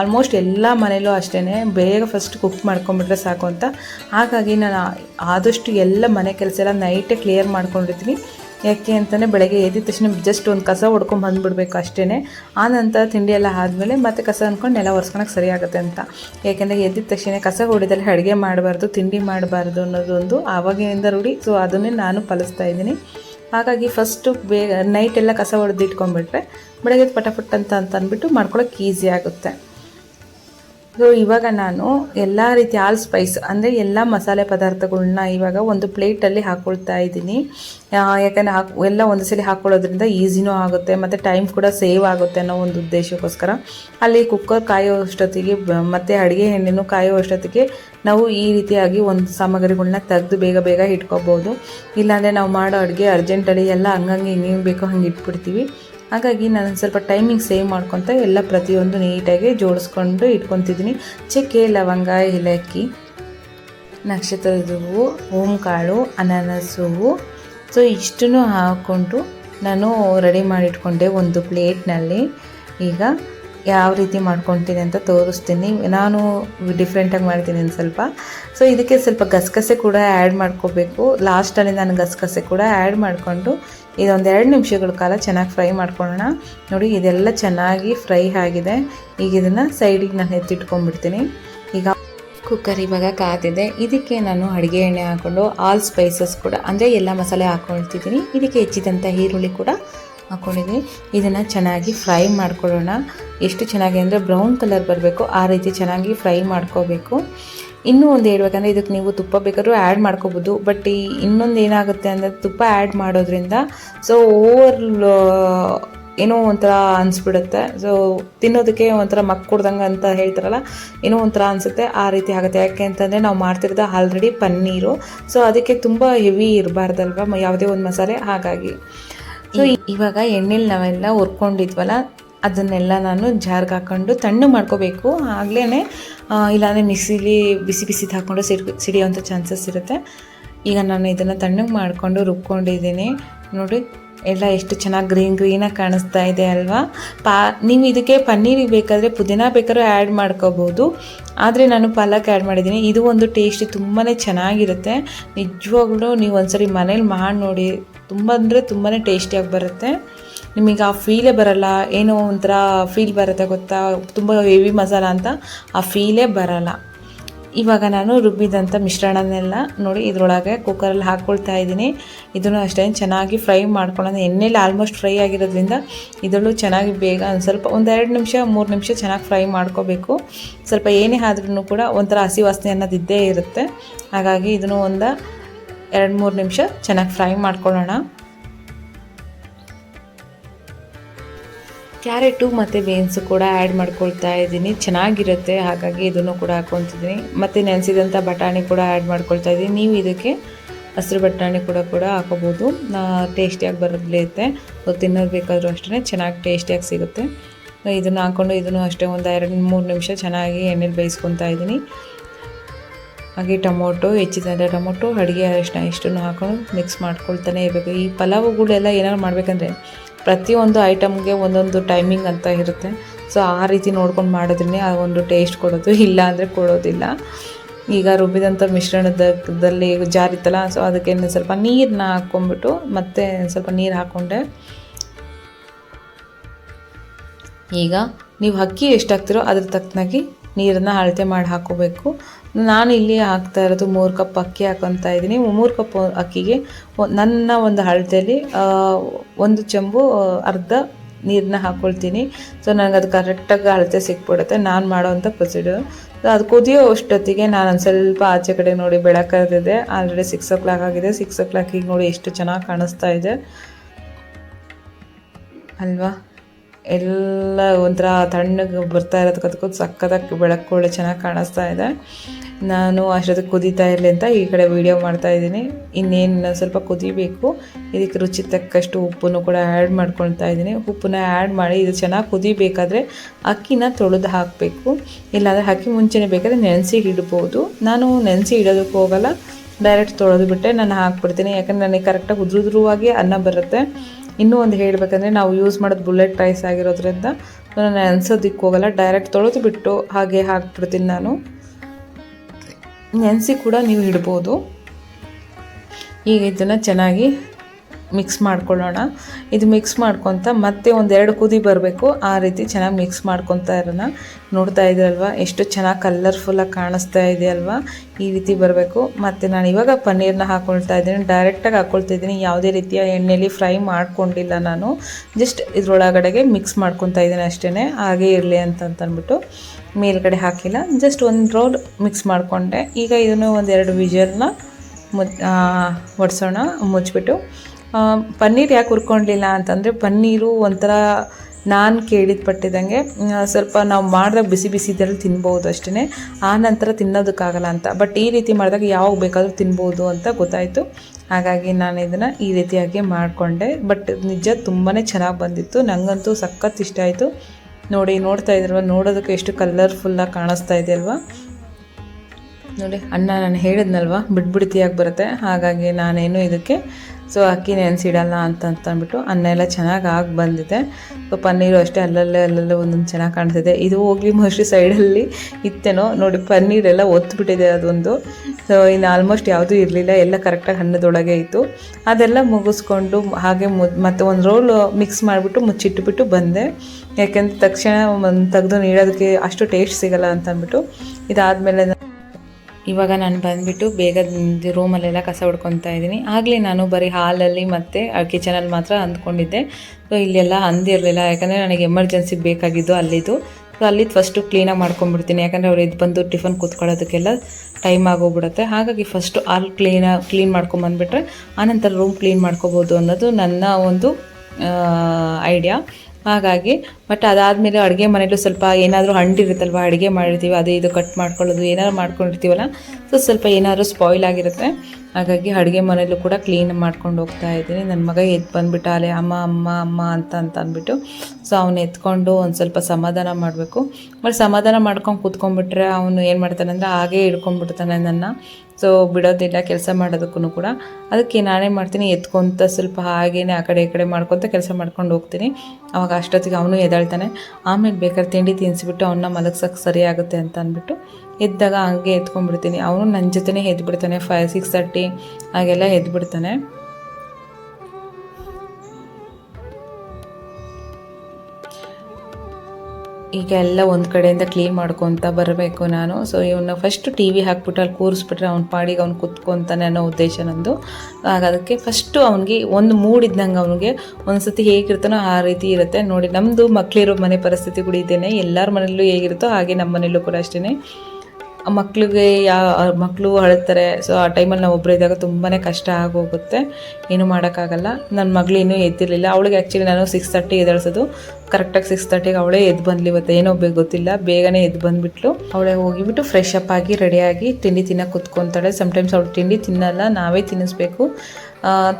A: ಆಲ್ಮೋಸ್ಟ್ ಎಲ್ಲ ಮನೇಲೂ ಅಷ್ಟೇ ಬೇಗ ಫಸ್ಟ್ ಕುಕ್ ಮಾಡ್ಕೊಂಬಿಟ್ರೆ ಸಾಕು ಅಂತ. ಹಾಗಾಗಿ ನಾನು ಆದಷ್ಟು ಎಲ್ಲ ಮನೆ ಕೆಲಸ ಎಲ್ಲ ನೈಟೇ ಕ್ಲಿಯರ್ ಮಾಡ್ಕೊಂಡಿರ್ತೀನಿ. ಯಾಕೆ ಅಂತಲೇ ಬೆಳಗ್ಗೆ ಎದ್ದಿದ ತಕ್ಷಣ ಜಸ್ಟ್ ಒಂದು ಕಸ ಹೊಡ್ಕೊಂಡು ಬಂದುಬಿಡ್ಬೇಕು ಅಷ್ಟೇ ಆನಂತರ ನಂತರ ತಿಂಡಿ ಎಲ್ಲ ಆದಮೇಲೆ ಮತ್ತೆ ಕಸ ಅಂದ್ಕೊಂಡು ನೆಲ ಒರೆಸ್ಕೊಳಕ್ಕೆ ಸರಿಯಾಗುತ್ತೆ ಅಂತ. ಯಾಕೆಂದರೆ ಎದ್ದಿದ ತಕ್ಷಣ ಕಸ ಹೊಡೆದಲ್ಲಿ ಅಡುಗೆ ಮಾಡಬಾರ್ದು, ತಿಂಡಿ ಮಾಡಬಾರ್ದು ಅನ್ನೋದೊಂದು ಆವಾಗಿನಿಂದ ರೂಢಿ. ಸೊ ಅದನ್ನೇ ನಾನು ಪಾಲಿಸ್ತಾ ಇದ್ದೀನಿ. ಹಾಗಾಗಿ ಫಸ್ಟು ಬೇಗ ನೈಟೆಲ್ಲ ಕಸ ಹೊಡೆದು ಇಟ್ಕೊಂಡ್ಬಿಟ್ರೆ ಬೆಳಗ್ಗೆ ಪಟಪಟ್ ಅಂತ ಅಂತ ಅಂದ್ಬಿಟ್ಟು ಮಾಡ್ಕೊಳಕ್ಕೆ ಈಸಿ ಆಗುತ್ತೆ. ಸೊ ಇವಾಗ ನಾನು ಎಲ್ಲ ರೀತಿ ಆಲ್ ಸ್ಪೈಸ್ ಅಂದರೆ ಎಲ್ಲ ಮಸಾಲೆ ಪದಾರ್ಥಗಳನ್ನ ಇವಾಗ ಒಂದು ಪ್ಲೇಟಲ್ಲಿ ಹಾಕ್ಕೊಳ್ತಾ ಇದ್ದೀನಿ. ಯಾಕಂದರೆ ಹಾಕ್, ಎಲ್ಲ ಒಂದು ಸಲ ಹಾಕ್ಕೊಳ್ಳೋದ್ರಿಂದ ಈಸಿನೂ ಆಗುತ್ತೆ, ಮತ್ತು ಟೈಮ್ ಕೂಡ ಸೇವ್ ಆಗುತ್ತೆ ಅನ್ನೋ ಒಂದು ಉದ್ದೇಶಕ್ಕೋಸ್ಕರ. ಅಲ್ಲಿ ಕುಕ್ಕರ್ ಕಾಯೋ ಅಷ್ಟೊತ್ತಿಗೆ, ಮತ್ತು ಅಡುಗೆ ಎಣ್ಣೆನೂ ಕಾಯೋ ಅಷ್ಟೊತ್ತಿಗೆ ನಾವು ಈ ರೀತಿಯಾಗಿ ಒಂದು ಸಾಮಗ್ರಿಗಳನ್ನ ತೆಗೆದು ಬೇಗ ಬೇಗ ಇಟ್ಕೋಬೋದು. ಇಲ್ಲಾಂದರೆ ನಾವು ಮಾಡೋ ಅಡುಗೆ ಅರ್ಜೆಂಟಲ್ಲಿ ಎಲ್ಲ ಹಂಗಂಗೆ ಹಿಂಗೆ ಬೇಕೋ ಹಂಗೆ ಇಟ್ಬಿಡ್ತೀವಿ. ಹಾಗಾಗಿ ನಾನು ಸ್ವಲ್ಪ ಟೈಮಿಂಗ್ ಸೇವ್ ಮಾಡ್ಕೊತ ಎಲ್ಲ ಪ್ರತಿಯೊಂದು ನೀಟಾಗಿ ಜೋಡಿಸ್ಕೊಂಡು ಇಟ್ಕೊತಿದ್ದೀನಿ ಚಕ್ಕೆ, ಲವಂಗ, ಏಲಕ್ಕಿ ನಕ್ಷತ್ರದ ಹೂವು, ಓಂಕಾಳು, ಅನಾನಸ್ ಹೂವು. ಸೊ ಇಷ್ಟನ್ನು ಹಾಕ್ಕೊಂಡು ನಾನು ರೆಡಿ ಮಾಡಿಟ್ಕೊಂಡೆ ಒಂದು ಪ್ಲೇಟ್ನಲ್ಲಿ ಈಗ ಯಾವ ರೀತಿ ಮಾಡ್ಕೊತೀನಿ ಅಂತ ತೋರಿಸ್ತೀನಿ. ನಾನು ಡಿಫ್ರೆಂಟಾಗಿ ಮಾಡ್ತೀನಿ ಒಂದು ಸ್ವಲ್ಪ. ಸೊ ಇದಕ್ಕೆ ಸ್ವಲ್ಪ ಗಸಗಸೆ ಕೂಡ ಆ್ಯಡ್ ಮಾಡ್ಕೋಬೇಕು. ಲಾಸ್ಟಲ್ಲಿ ನಾನು ಗಸಗಸೆ ಕೂಡ ಆ್ಯಡ್ ಮಾಡಿಕೊಂಡು ಇದೊಂದು ಎರಡು ನಿಮಿಷಗಳ ಕಾಲ ಚೆನ್ನಾಗಿ ಫ್ರೈ ಮಾಡ್ಕೊಳ್ಳೋಣ. ನೋಡಿ, ಇದೆಲ್ಲ ಚೆನ್ನಾಗಿ ಫ್ರೈ ಆಗಿದೆ. ಈಗ ಇದನ್ನು ಸೈಡಿಗೆ ನಾನು ಎತ್ತಿಟ್ಕೊಂಡ್ಬಿಡ್ತೀನಿ. ಈಗ ಕುಕ್ಕರ್ ಇವಾಗ ಕಾತಿದೆ. ಇದಕ್ಕೆ ನಾನು ಅಡುಗೆ ಎಣ್ಣೆ ಹಾಕ್ಕೊಂಡು ಆಲ್ ಸ್ಪೈಸಸ್ ಕೂಡ, ಅಂದರೆ ಎಲ್ಲ ಮಸಾಲೆ ಹಾಕ್ಕೊಳ್ತಿದ್ದೀನಿ. ಇದಕ್ಕೆ ಹೆಚ್ಚಿದಂಥ ಈರುಳ್ಳಿ ಕೂಡ ಹಾಕ್ಕೊಂಡಿದ್ದೀನಿ ಇದನ್ನು ಚೆನ್ನಾಗಿ ಫ್ರೈ ಮಾಡ್ಕೊಳ್ಳೋಣ. ಎಷ್ಟು ಚೆನ್ನಾಗಿ ಅಂದರೆ ಬ್ರೌನ್ ಕಲರ್ ಬರಬೇಕು. ಆ ರೀತಿ ಚೆನ್ನಾಗಿ ಫ್ರೈ ಮಾಡ್ಕೋಬೇಕು. ಇನ್ನೂ ಒಂದು ಹೇಳ್ಬೇಕಂದ್ರೆ ಇದಕ್ಕೆ ನೀವು ತುಪ್ಪ ಬೇಕಾದ್ರೂ ಆ್ಯಡ್ ಮಾಡ್ಕೋಬೋದು. ಬಟ್ ಈ ಇನ್ನೊಂದು ಏನಾಗುತ್ತೆ ಅಂದರೆ ತುಪ್ಪ ಆ್ಯಡ್ ಮಾಡೋದ್ರಿಂದ ಸೊ ಓವರ್ ಏನೋ ಒಂಥರ ಅನಿಸ್ಬಿಡುತ್ತೆ. ಸೊ ತಿನ್ನೋದಕ್ಕೆ ಒಂಥರ ಮಕ್ ಕೊಡ್ದಂಗೆ ಅಂತ ಹೇಳ್ತಾರಲ್ಲ, ಏನೋ ಒಂಥರ ಅನಿಸುತ್ತೆ. ಆ ರೀತಿ ಆಗುತ್ತೆ. ಯಾಕೆ ಅಂತಂದರೆ ನಾವು ಮಾಡ್ತಿರೋದು ಆಲ್ರೆಡಿ ಪನ್ನೀರು. ಸೊ ಅದಕ್ಕೆ ತುಂಬ ಹೆವಿ ಇರಬಾರ್ದಲ್ವ ಯಾವುದೇ ಒಂದು ಮಸಾಲೆ. ಹಾಗಾಗಿ. ಸೊ ಇವಾಗ ಎಣ್ಣೆಲಿ ನಾವೆಲ್ಲ ಹುರ್ಕೊಂಡಿದ್ವಲ್ಲ ಅದನ್ನೆಲ್ಲ ನಾನು ಜಾರ್ಗೆ ಹಾಕ್ಕೊಂಡು ತಣ್ಣಗೆ ಮಾಡ್ಕೋಬೇಕು. ಆಗಲೇ ಇಲ್ಲಾಂದರೆ ಮಿಕ್ಸಿಲಿ ಬಿಸಿ ಬಿಸಿದು ಹಾಕ್ಕೊಂಡು ಸಿಡಿ ಸಿಡಿಯೋಂಥ ಚಾನ್ಸಸ್ ಇರುತ್ತೆ. ಈಗ ನಾನು ಇದನ್ನು ತಣ್ಣಗೆ ಮಾಡಿಕೊಂಡು ರುಬ್ಕೊಂಡಿದ್ದೀನಿ. ನೋಡಿ, ಎಲ್ಲ ಎಷ್ಟು ಚೆನ್ನಾಗಿ ಗ್ರೀನ್ ಗ್ರೀನಾಗಿ ಕಾಣಿಸ್ತಾ ಇದೆ ಅಲ್ವಾ? ಪಾ, ನೀವು ಇದಕ್ಕೆ ಪನ್ನೀರಿಗೆ ಬೇಕಾದರೆ ಪುದೀನ ಬೇಕಾದ್ರೂ ಆ್ಯಡ್ ಮಾಡ್ಕೋಬೋದು. ಆದರೆ ನಾನು ಪಾಲಕ್ ಆ್ಯಡ್ ಮಾಡಿದ್ದೀನಿ. ಇದು ಒಂದು ಟೇಸ್ಟ್ ತುಂಬಾ ಚೆನ್ನಾಗಿರುತ್ತೆ. ನಿಜವಾಗ್ಲೂ ನೀವು ಒಂದ್ಸರಿ ಮನೇಲಿ ಮಾಡಿ ನೋಡಿ. ತುಂಬ ಅಂದರೆ ತುಂಬಾ ಟೇಸ್ಟಿಯಾಗಿ ಬರುತ್ತೆ. ನಿಮಗೆ ಆ ಫೀಲೇ ಬರಲ್ಲ, ಏನೋ ಒಂಥರ ಫೀಲ್ ಬರುತ್ತೆ ಗೊತ್ತಾ? ತುಂಬ ಹೆವಿ ಮಸಾಲ ಅಂತ ಆ ಫೀಲೇ ಬರಲ್ಲ. ಇವಾಗ ನಾನು ರುಬ್ಬಿದಂಥ ಮಿಶ್ರಣನೆಲ್ಲ ನೋಡಿ ಇದರೊಳಗೆ ಕುಕ್ಕರಲ್ಲಿ ಹಾಕ್ಕೊಳ್ತಾ ಇದ್ದೀನಿ. ಇದನ್ನು ಅಷ್ಟೇ, ಚೆನ್ನಾಗಿ ಫ್ರೈ ಮಾಡ್ಕೊಳ್ಳೋಣ. ಎಣ್ಣೆಲಿ ಆಲ್ಮೋಸ್ಟ್ ಫ್ರೈ ಆಗಿರೋದ್ರಿಂದ ಇದರಲ್ಲೂ ಚೆನ್ನಾಗಿ ಬೇಗ ಒಂದು ಸ್ವಲ್ಪ, ಒಂದು ಎರಡು ನಿಮಿಷ, ಮೂರು ನಿಮಿಷ ಚೆನ್ನಾಗಿ ಫ್ರೈ ಮಾಡ್ಕೋಬೇಕು. ಸ್ವಲ್ಪ ಏನೇ ಆದ್ರೂ ಕೂಡ ಒಂಥರ ಹಸಿ ವಾಸನೆ ಅನ್ನೋದು ಇದ್ದೇ ಇರುತ್ತೆ. ಹಾಗಾಗಿ ಇದನ್ನು ಒಂದು ಎರಡು ಮೂರು ನಿಮಿಷ ಚೆನ್ನಾಗಿ ಫ್ರೈ ಮಾಡ್ಕೊಳ್ಳೋಣ. ಕ್ಯಾರೆಟು ಮತ್ತು ಬೀನ್ಸು ಕೂಡ ಆ್ಯಡ್ ಮಾಡ್ಕೊಳ್ತಾ ಇದ್ದೀನಿ. ಚೆನ್ನಾಗಿರುತ್ತೆ, ಹಾಗಾಗಿ ಇದನ್ನು ಕೂಡ ಹಾಕ್ಕೊತಿದ್ದೀನಿ ಮತ್ತು ನೆನೆಸಿದಂಥ ಬಟಾಣಿ ಕೂಡ ಆ್ಯಡ್ ಮಾಡ್ಕೊಳ್ತಾ ಇದ್ದೀನಿ. ನೀವು ಇದಕ್ಕೆ ಹಸಿರು ಬಟಾಣಿ ಕೂಡ ಕೂಡ ಹಾಕೋಬೋದು. ಟೇಸ್ಟಿಯಾಗಿ ಬರಲಿರುತ್ತೆ ತಿನ್ನೋದು ಬೇಕಾದರೂ ಅಷ್ಟೇ ಚೆನ್ನಾಗಿ ಟೇಸ್ಟಿಯಾಗಿ ಸಿಗುತ್ತೆ. ಇದನ್ನು ಹಾಕ್ಕೊಂಡು ಇದನ್ನು ಅಷ್ಟೇ ಒಂದು ಎರಡು, ಮೂರು ನಿಮಿಷ ಚೆನ್ನಾಗಿ ಎಣ್ಣೆಲಿ ಬೇಯಿಸ್ಕೊತಾ ಇದ್ದೀನಿ. ಹಾಗೆ ಟೊಮೊಟೊ ಹೆಚ್ಚಿದಂಥ ಟೊಮೊಟೊ, ಅಡುಗೆ ಅರಿಶಿನ ಇಷ್ಟನ್ನು ಹಾಕೊಂಡು ಮಿಕ್ಸ್ ಮಾಡ್ಕೊಳ್ತಾನೆ ಇರಬೇಕು. ಈ ಪಲಾವುಗಳೆಲ್ಲ ಏನಾದ್ರು ಮಾಡಬೇಕಂದ್ರೆ ಪ್ರತಿಯೊಂದು ಐಟಮ್ಗೆ ಒಂದೊಂದು ಟೈಮಿಂಗ್ ಅಂತ ಇರುತ್ತೆ. ಸೊ ಆ ರೀತಿ ನೋಡ್ಕೊಂಡು ಮಾಡಿದ್ರೇ ಆ ಒಂದು ಟೇಸ್ಟ್ ಕೊಡೋದು, ಇಲ್ಲ ಅಂದರೆ ಕೊಡೋದಿಲ್ಲ. ಈಗ ರುಬ್ಬಿದಂಥ ಮಿಶ್ರಣದಲ್ಲಿ ಜಾರಿತ್ತಲ್ಲ ಸೊ ಅದಕ್ಕೆ ಸ್ವಲ್ಪ ನೀರನ್ನ ಹಾಕ್ಕೊಂಬಿಟ್ಟು ಮತ್ತೆ ಸ್ವಲ್ಪ ನೀರು ಹಾಕ್ಕೊಂಡೆ ಈಗ ನೀವು ಅಕ್ಕಿ ಎಷ್ಟು ಹಾಕ್ತಿರೋ ಅದ್ರ ತಕ್ಕನಾಗಿ ನೀರನ್ನು ಅಳತೆ ಮಾಡಿ ಹಾಕೋಬೇಕು. ನಾನು ಇಲ್ಲಿ ಹಾಕ್ತಾ ಇರೋದು ಮೂರು ಕಪ್ ಅಕ್ಕಿ ಹಾಕೊತಾ ಇದ್ದೀನಿ. ಮೂರು ಕಪ್ ಅಕ್ಕಿಗೆ ನನ್ನ ಒಂದು ಅಳತೆಯಲ್ಲಿ ಒಂದು ಚೆಂಬು ಅರ್ಧ ನೀರನ್ನ ಹಾಕ್ಕೊಳ್ತೀನಿ ಸೊ ನನಗೆ ಅದು ಕರೆಕ್ಟಾಗಿ ಅಳತೆ ಸಿಕ್ಬಿಡುತ್ತೆ. ನಾನು ಮಾಡೋವಂಥ ಪ್ರೊಸೀಡ್ಯೂರ್ ಸೊ ಅದು ಕುದಿಯೋ ಅಷ್ಟೊತ್ತಿಗೆ ನಾನು ಒಂದು ಸ್ವಲ್ಪ ಆಚೆ ಕಡೆ ನೋಡಿ ಬೆಳಕಾಗಿದೆ. ಆಲ್ರೆಡಿ ಸಿಕ್ಸ್ ಓ ಕ್ಲಾಕ್ ಆಗಿದೆ. ಸಿಕ್ಸ್ ಓ ಕ್ಲಾಕಿಗೆ ನೋಡಿ ಎಷ್ಟು ಚೆನ್ನಾಗಿ ಕಾಣಿಸ್ತಾ ಇದೆ. ಅಲ್ವಾ? ಎಲ್ಲ ಒಂಥರ ತಣ್ಣಗೆ ಬರ್ತಾ ಇರೋದಕ್ಕೂ ಸಕ್ಕತ್ತಾಗಿ ಬೆಳಕು ಒಳ್ಳೆ ಚೆನ್ನಾಗಿ ಕಾಣಿಸ್ತಾ ಇದೆ. ನಾನು ಅಷ್ಟೊತ್ತಿಗೆ ಕುದೀತಾ ಇರಲಿ ಅಂತ ಈ ಕಡೆ ವೀಡಿಯೋ ಮಾಡ್ತಾ ಇದ್ದೀನಿ. ಇನ್ನೇನು ಸ್ವಲ್ಪ ಕುದಿಬೇಕು. ಇದಕ್ಕೆ ರುಚಿ ತಕ್ಕಷ್ಟು ಉಪ್ಪನ್ನು ಕೂಡ ಆ್ಯಡ್ ಮಾಡ್ಕೊಳ್ತಾ ಇದ್ದೀನಿ. ಉಪ್ಪನ್ನ ಆ್ಯಡ್ ಮಾಡಿ ಇದು ಚೆನ್ನಾಗಿ ಕುದಿಬೇಕಾದ್ರೆ ಅಕ್ಕಿನ ತೊಳೆದು ಹಾಕಬೇಕು. ಇಲ್ಲಾಂದರೆ ಅಕ್ಕಿ ಮುಂಚೆನೇ ಬೇಕಾದರೆ ನೆನೆಸಿ ಇಡ್ಬೋದು. ನಾನು ನೆನೆಸಿ ಇಡೋದಕ್ಕೆ ಹೋಗಲ್ಲ. ಡೈರೆಕ್ಟ್ ತೊಳೆದು ಬಿಟ್ಟೆ, ನಾನು ಹಾಕ್ಬಿಡ್ತೀನಿ. ಯಾಕಂದರೆ ನನಗೆ ಕರೆಕ್ಟಾಗಿ ಉದ್ರುದ್ರುವಾಗಿ ಅನ್ನ ಬರುತ್ತೆ. ಇನ್ನೂ ಒಂದು ಹೇಳಬೇಕಂದ್ರೆ ನಾವು ಯೂಸ್ ಮಾಡೋದು ಬುಲೆಟ್ ರೈಸ್ ಆಗಿರೋದ್ರಿಂದ ನಾನು ನೆನೆಸೋದಿಕ್ಕೆ ಹೋಗಲ್ಲ ಡೈರೆಕ್ಟ್ ತೊಳೆದು ಬಿಟ್ಟು ಹಾಗೆ ಹಾಕ್ಬಿಡ್ತೀನಿ ನಾನು. ನೆನೆಸಿ ಕೂಡ ನೀವು ಇಡ್ಬೋದು. ಈಗ ಇದನ್ನು ಚೆನ್ನಾಗಿ ಮಿಕ್ಸ್ ಮಾಡ್ಕೊಳ್ಳೋಣ. ಇದು ಮಿಕ್ಸ್ ಮಾಡ್ಕೊತ ಮತ್ತೆ ಒಂದೆರಡು ಕುದಿ ಬರಬೇಕು. ಆ ರೀತಿ ಚೆನ್ನಾಗಿ ಮಿಕ್ಸ್ ಮಾಡ್ಕೊತಾ ಇರೋಣ. ನೋಡ್ತಾ ಇದ್ದೀರಲ್ವ ಎಷ್ಟು ಚೆನ್ನಾಗಿ ಕಲರ್ಫುಲ್ಲಾಗಿ ಕಾಣಿಸ್ತಾ ಇದೆ ಅಲ್ವಾ? ಈ ರೀತಿ ಬರಬೇಕು. ಮತ್ತು ನಾನು ಇವಾಗ ಪನ್ನೀರ್ನ ಹಾಕ್ಕೊಳ್ತಾ ಇದ್ದೀನಿ. ಡೈರೆಕ್ಟಾಗಿ ಹಾಕ್ಕೊಳ್ತಾ ಇದ್ದೀನಿ. ಯಾವುದೇ ರೀತಿಯ ಎಣ್ಣೆಯಲ್ಲಿ ಫ್ರೈ ಮಾಡ್ಕೊಂಡಿಲ್ಲ ನಾನು. ಜಸ್ಟ್ ಇದ್ರೊಳಗಡೆಗೆ ಮಿಕ್ಸ್ ಮಾಡ್ಕೊತಾ ಇದ್ದೀನಿ ಅಷ್ಟೇ ಹಾಗೇ ಇರಲಿ ಅಂತಂದ್ಬಿಟ್ಟು ಮೇಲ್ಗಡೆ ಹಾಕಿಲ್ಲ. ಜಸ್ಟ್ ಒಂದು ರೌಂಡ್ ಮಿಕ್ಸ್ ಮಾಡಿಕೊಂಡೆ. ಈಗ ಇದನ್ನು ಒಂದೆರಡು ವಿಜಲ್ನ ಮುಚ್ ಒಡಿಸೋಣ. ಮುಚ್ಚಿಬಿಟ್ಟು ಪನ್ನೀರ್ ಯಾಕೆ ಹುರ್ಕೊಂಡಿಲ್ಲ ಅಂತಂದರೆ ಪನ್ನೀರು ಒಂಥರ ನಾನು ಕೇಳಿದ ಪಟ್ಟಿದಂಗೆ ಸ್ವಲ್ಪ ನಾವು ಮಾಡಿದಾಗ ಬಿಸಿ ಬಿಸಿ ಇದ್ರಲ್ಲಿ ತಿನ್ಬೋದು ಅಷ್ಟೇ ಆ ನಂತರ ತಿನ್ನೋದಕ್ಕಾಗಲ್ಲ ಅಂತ. ಬಟ್ ಈ ರೀತಿ ಮಾಡಿದಾಗ ಯಾವಾಗ ಬೇಕಾದರೂ ತಿನ್ಬೋದು ಅಂತ ಗೊತ್ತಾಯಿತು. ಹಾಗಾಗಿ ನಾನು ಇದನ್ನು ಈ ರೀತಿಯಾಗಿ ಮಾಡಿಕೊಂಡೆ. ಬಟ್ ನಿಜ ತುಂಬಾ ಚೆನ್ನಾಗಿ ಬಂದಿತ್ತು. ನನಗಂತೂ ಸಖತ್ ಇಷ್ಟ ಆಯಿತು. ನೋಡಿ, ನೋಡ್ತಾ ಇದ್ರಲ್ವ? ನೋಡೋದಕ್ಕೆ ಎಷ್ಟು ಕಲರ್ಫುಲ್ಲಾಗಿ ಕಾಣಿಸ್ತಾ ಇದೆ ಅಲ್ವಾ? ನೋಡಿ ಅನ್ನ ನಾನು ಹೇಳಿದ್ನಲ್ವ? ಬಿಡ್ಬಿಡ್ತಿಯಾಗಿ ಬರುತ್ತೆ. ಹಾಗಾಗಿ ನಾನೇನು ಇದಕ್ಕೆ ಸೊ ಅಕ್ಕಿ ನೆನೆಸಿಡಲ್ಲ ಅಂತ ಅಂತ ಅಂದ್ಬಿಟ್ಟು ಅನ್ನ ಎಲ್ಲ ಚೆನ್ನಾಗಿ ಆಗಿ ಬಂದಿದೆ. ಸೊ ಪನ್ನೀರು ಅಷ್ಟೇ, ಅಲ್ಲಲ್ಲೇ ಅಲ್ಲಲ್ಲೇ ಒಂದೊಂದು ಚೆನ್ನಾಗಿ ಕಾಣ್ತಿದೆ ಇದು ಹೋಗ್ಲಿ ಮೋಸ್ಟ್ಲಿ ಸೈಡಲ್ಲಿ ಇತ್ತೇನೋ. ನೋಡಿ ಪನ್ನೀರೆಲ್ಲ ಒತ್ಬಿಟ್ಟಿದೆ ಅದೊಂದು. ಸೊ ಇನ್ನು ಆಲ್ಮೋಸ್ಟ್ ಯಾವುದೂ ಇರಲಿಲ್ಲ, ಎಲ್ಲ ಕರೆಕ್ಟಾಗಿ ಹಣ್ಣದೊಳಗೆ ಇತ್ತು. ಅದೆಲ್ಲ ಮುಗಿಸ್ಕೊಂಡು ಹಾಗೆ ಮುದ್ ಮತ್ತು ಒಂದು ರೋಲ್ ಮಿಕ್ಸ್ ಮಾಡಿಬಿಟ್ಟು ಮುಚ್ಚಿಟ್ಟುಬಿಟ್ಟು ಬಂದೆ. ಯಾಕೆಂದ್ರೆ ತಕ್ಷಣ ಒಂದು ತೆಗೆದು ನೀಡೋದಕ್ಕೆ ಅಷ್ಟು ಟೇಸ್ಟ್ ಸಿಗಲ್ಲ ಅಂತ ಅಂದ್ಬಿಟ್ಟು ಇದಾದಮೇಲೆ ಇವಾಗ ನಾನು ಬಂದುಬಿಟ್ಟು ಬೇಗ ರೂಮಲ್ಲೆಲ್ಲ ಕಸ ಹೊಡ್ಕೊತಾ ಇದ್ದೀನಿ. ಆಗಲೇ ನಾನು ಬರೀ ಹಾಲಲ್ಲಿ ಮತ್ತು ಕಿಚನಲ್ಲಿ ಮಾತ್ರ ಅಂದ್ಕೊಂಡಿದ್ದೆ. ಸೊ ಇಲ್ಲೆಲ್ಲ ಅಂದಿರಲಿಲ್ಲ. ಯಾಕಂದರೆ ನನಗೆ ಎಮರ್ಜೆನ್ಸಿ ಬೇಕಾಗಿದ್ದು ಅಲ್ಲಿದ್ದು ಸೊ ಅಲ್ಲಿ ಫಸ್ಟು ಕ್ಲೀನಾಗಿ ಮಾಡ್ಕೊಂಡ್ಬಿಡ್ತೀನಿ. ಯಾಕಂದರೆ ಅವ್ರು ಇದು ಬಂದು ಟಿಫನ್ ಕೂತ್ಕೊಳ್ಳೋದಕ್ಕೆಲ್ಲ ಟೈಮ್ ಆಗೋಗ್ಬಿಡುತ್ತೆ. ಹಾಗಾಗಿ ಫಸ್ಟು ಹಾಲು ಕ್ಲೀನ ಕ್ಲೀನ್ ಮಾಡ್ಕೊಂಬಂದ್ಬಿಟ್ರೆ, ಆನಂತರ ರೂಮ್ ಕ್ಲೀನ್ ಮಾಡ್ಕೋಬೋದು ಅನ್ನೋದು ನನ್ನ ಒಂದು ಐಡಿಯಾ ಹಾಗಾಗಿ ಬಟ್ ಅದಾದಮೇಲೆ ಅಡುಗೆ ಮನೇಲೂ ಸ್ವಲ್ಪ ಏನಾದರೂ ಹಂಡಿರುತ್ತಲ್ವ ಅಡುಗೆ ಮಾಡಿರ್ತೀವಿ, ಅದು ಇದು ಕಟ್ ಮಾಡ್ಕೊಳ್ಳೋದು, ಏನಾದ್ರು ಮಾಡ್ಕೊಂಡಿರ್ತೀವಲ್ಲ ಸೊ ಸ್ವಲ್ಪ ಏನಾದರೂ ಸ್ಪಾಯ್ಲ್ ಆಗಿರುತ್ತೆ. ಹಾಗಾಗಿ ಅಡುಗೆ ಮನೆಯಲ್ಲೂ ಕೂಡ ಕ್ಲೀನ್ ಮಾಡ್ಕೊಂಡು ಹೋಗ್ತಾ ಇದ್ದೀನಿ. ನನ್ನ ಮಗ ಎದ್ದು ಬಂದುಬಿಟ್ಟು ಅಲ್ಲೇ ಅಮ್ಮ ಅಮ್ಮ ಅಮ್ಮ ಅಂತ ಅಂತ ಅಂದ್ಬಿಟ್ಟು. ಸೊ ಅವನು ಎತ್ಕೊಂಡು ಒಂದು ಸ್ವಲ್ಪ ಸಮಾಧಾನ ಮಾಡಬೇಕು. ಬಟ್ ಸಮಾಧಾನ ಮಾಡ್ಕೊಂಡು ಕೂತ್ಕೊಂಡ್ಬಿಟ್ರೆ ಅವನು ಏನು ಮಾಡ್ತಾನೆ ಅಂದರೆ ಹಾಗೇ ಹಿಡ್ಕೊಂಡ್ಬಿಡ್ತಾನೆ ನನ್ನ. ಸೊ ಬಿಡೋದಿಲ್ಲ ಕೆಲಸ ಮಾಡೋದಕ್ಕೂ ಕೂಡ. ಅದಕ್ಕೆ ನಾನೇ ಮಾಡ್ತೀನಿ, ಎತ್ಕೊಂತ ಸ್ವಲ್ಪ ಹಾಗೇನೆ ಆ ಕಡೆ ಈ ಕಡೆ ಮಾಡ್ಕೊತ ಕೆಲಸ ಮಾಡ್ಕೊಂಡು ಹೋಗ್ತೀನಿ. ಅವಾಗ ಅಷ್ಟೊತ್ತಿಗೆ ಅವನು ಎದ್ದಾಳ್ತಾನೆ. ಆಮೇಲೆ ಬೇಕಾದ್ರೆ ತಿಂಡಿ ತಿನ್ನಿಸ್ಬಿಟ್ಟು ಅವನ್ನ ಮಲಗ್ಸೋಕೆ ಸರಿಯಾಗುತ್ತೆ ಅಂತ ಅಂದ್ಬಿಟ್ಟು ಎದ್ದಾಗ ಹಂಗೆ ಎತ್ಕೊಂಡ್ಬಿಡ್ತೀನಿ. ಅವನು ನನ್ನ ಜೊತೆನೇ ಎದ್ಬಿಡ್ತಾನೆ. ಫೈವ್ ಸಿಕ್ಸ್ ತರ್ಟಿ ಹಾಗೆಲ್ಲ ಎದ್ಬಿಡ್ತಾನೆ. ಈಗ ಎಲ್ಲ ಒಂದು ಕಡೆಯಿಂದ ಕ್ಲೀನ್ ಮಾಡ್ಕೊತ ಬರಬೇಕು ನಾನು. ಸೊ ಇವನ್ನ ಫಸ್ಟು ಟಿ ವಿ ಹಾಕ್ಬಿಟ್ಟು ಅಲ್ಲಿ ಕೂರಿಸ್ಬಿಟ್ರೆ ಅವ್ನ ಪಾಡಿಗೆ ಅವ್ನು ಕುತ್ಕೊತಾನೆ ಅನ್ನೋ ಉದ್ದೇಶ ನಂದು. ಹಾಗಾದಕ್ಕೆ ಫಸ್ಟು ಅವನಿಗೆ ಒಂದು ಮೂಡ್ ಇದ್ದಂಗೆ ಅವನಿಗೆ ಒಂದು ಸತಿ ಹೇಗಿರ್ತಾನೋ ಆ ರೀತಿ ಇರುತ್ತೆ. ನೋಡಿ ನಮ್ಮದು ಮಕ್ಕಳಿರೋ ಮನೆ ಪರಿಸ್ಥಿತಿ ಕೂಡ ಇದ್ದೇನೆ ಎಲ್ಲರ ಮನೆಯಲ್ಲೂ ಹೇಗಿರುತ್ತೋ ಹಾಗೆ ನಮ್ಮ ಮನೆಯಲ್ಲೂ ಕೂಡ ಅಷ್ಟೇ ಮಕ್ಳಿಗೆ ಯಾ ಮಕ್ಕಳು ಅಳ್ತಾರೆ. ಸೊ ಆ ಟೈಮಲ್ಲಿ ನಾವು ಒಬ್ಬರು ಇದ್ದಾಗ ತುಂಬಾ ಕಷ್ಟ ಆಗೋಗುತ್ತೆ. ಏನು ಮಾಡೋಕ್ಕಾಗಲ್ಲ. ನನ್ನ ಮಗಳು ಇನ್ನೂ ಎದ್ದಿರಲಿಲ್ಲ. ಅವಳಿಗೆ ಆ್ಯಕ್ಚುಲಿ ನಾನು ಸಿಕ್ಸ್ ತರ್ಟಿ ಎದ್ದೇಳಿಸೋದು. ಕರೆಕ್ಟಾಗಿ ಸಿಕ್ಸ್ ತರ್ಟಿಗೆ ಅವಳೇ ಎದ್ದು ಬಂದ್ಲಿ ಇವತ್ತು ಏನೋ ಗೊತ್ತಿಲ್ಲ. ಬೇಗನೆ ಎದ್ದು ಬಂದುಬಿಟ್ಲು. ಅವಳೇ ಹೋಗಿಬಿಟ್ಟು ಫ್ರೆಶ್ ಅಪ್ ಆಗಿ ರೆಡಿಯಾಗಿ ತಿಂಡಿ ತಿನ್ನೋಕೆ ಕುತ್ಕೊತಾಳೆ. ಸಮ್ಟೈಮ್ಸ್ ಅವಳು ತಿಂಡಿ ತಿನ್ನಲ್ಲ. ನಾವೇ ತಿನ್ನಿಸ್ಬೇಕು.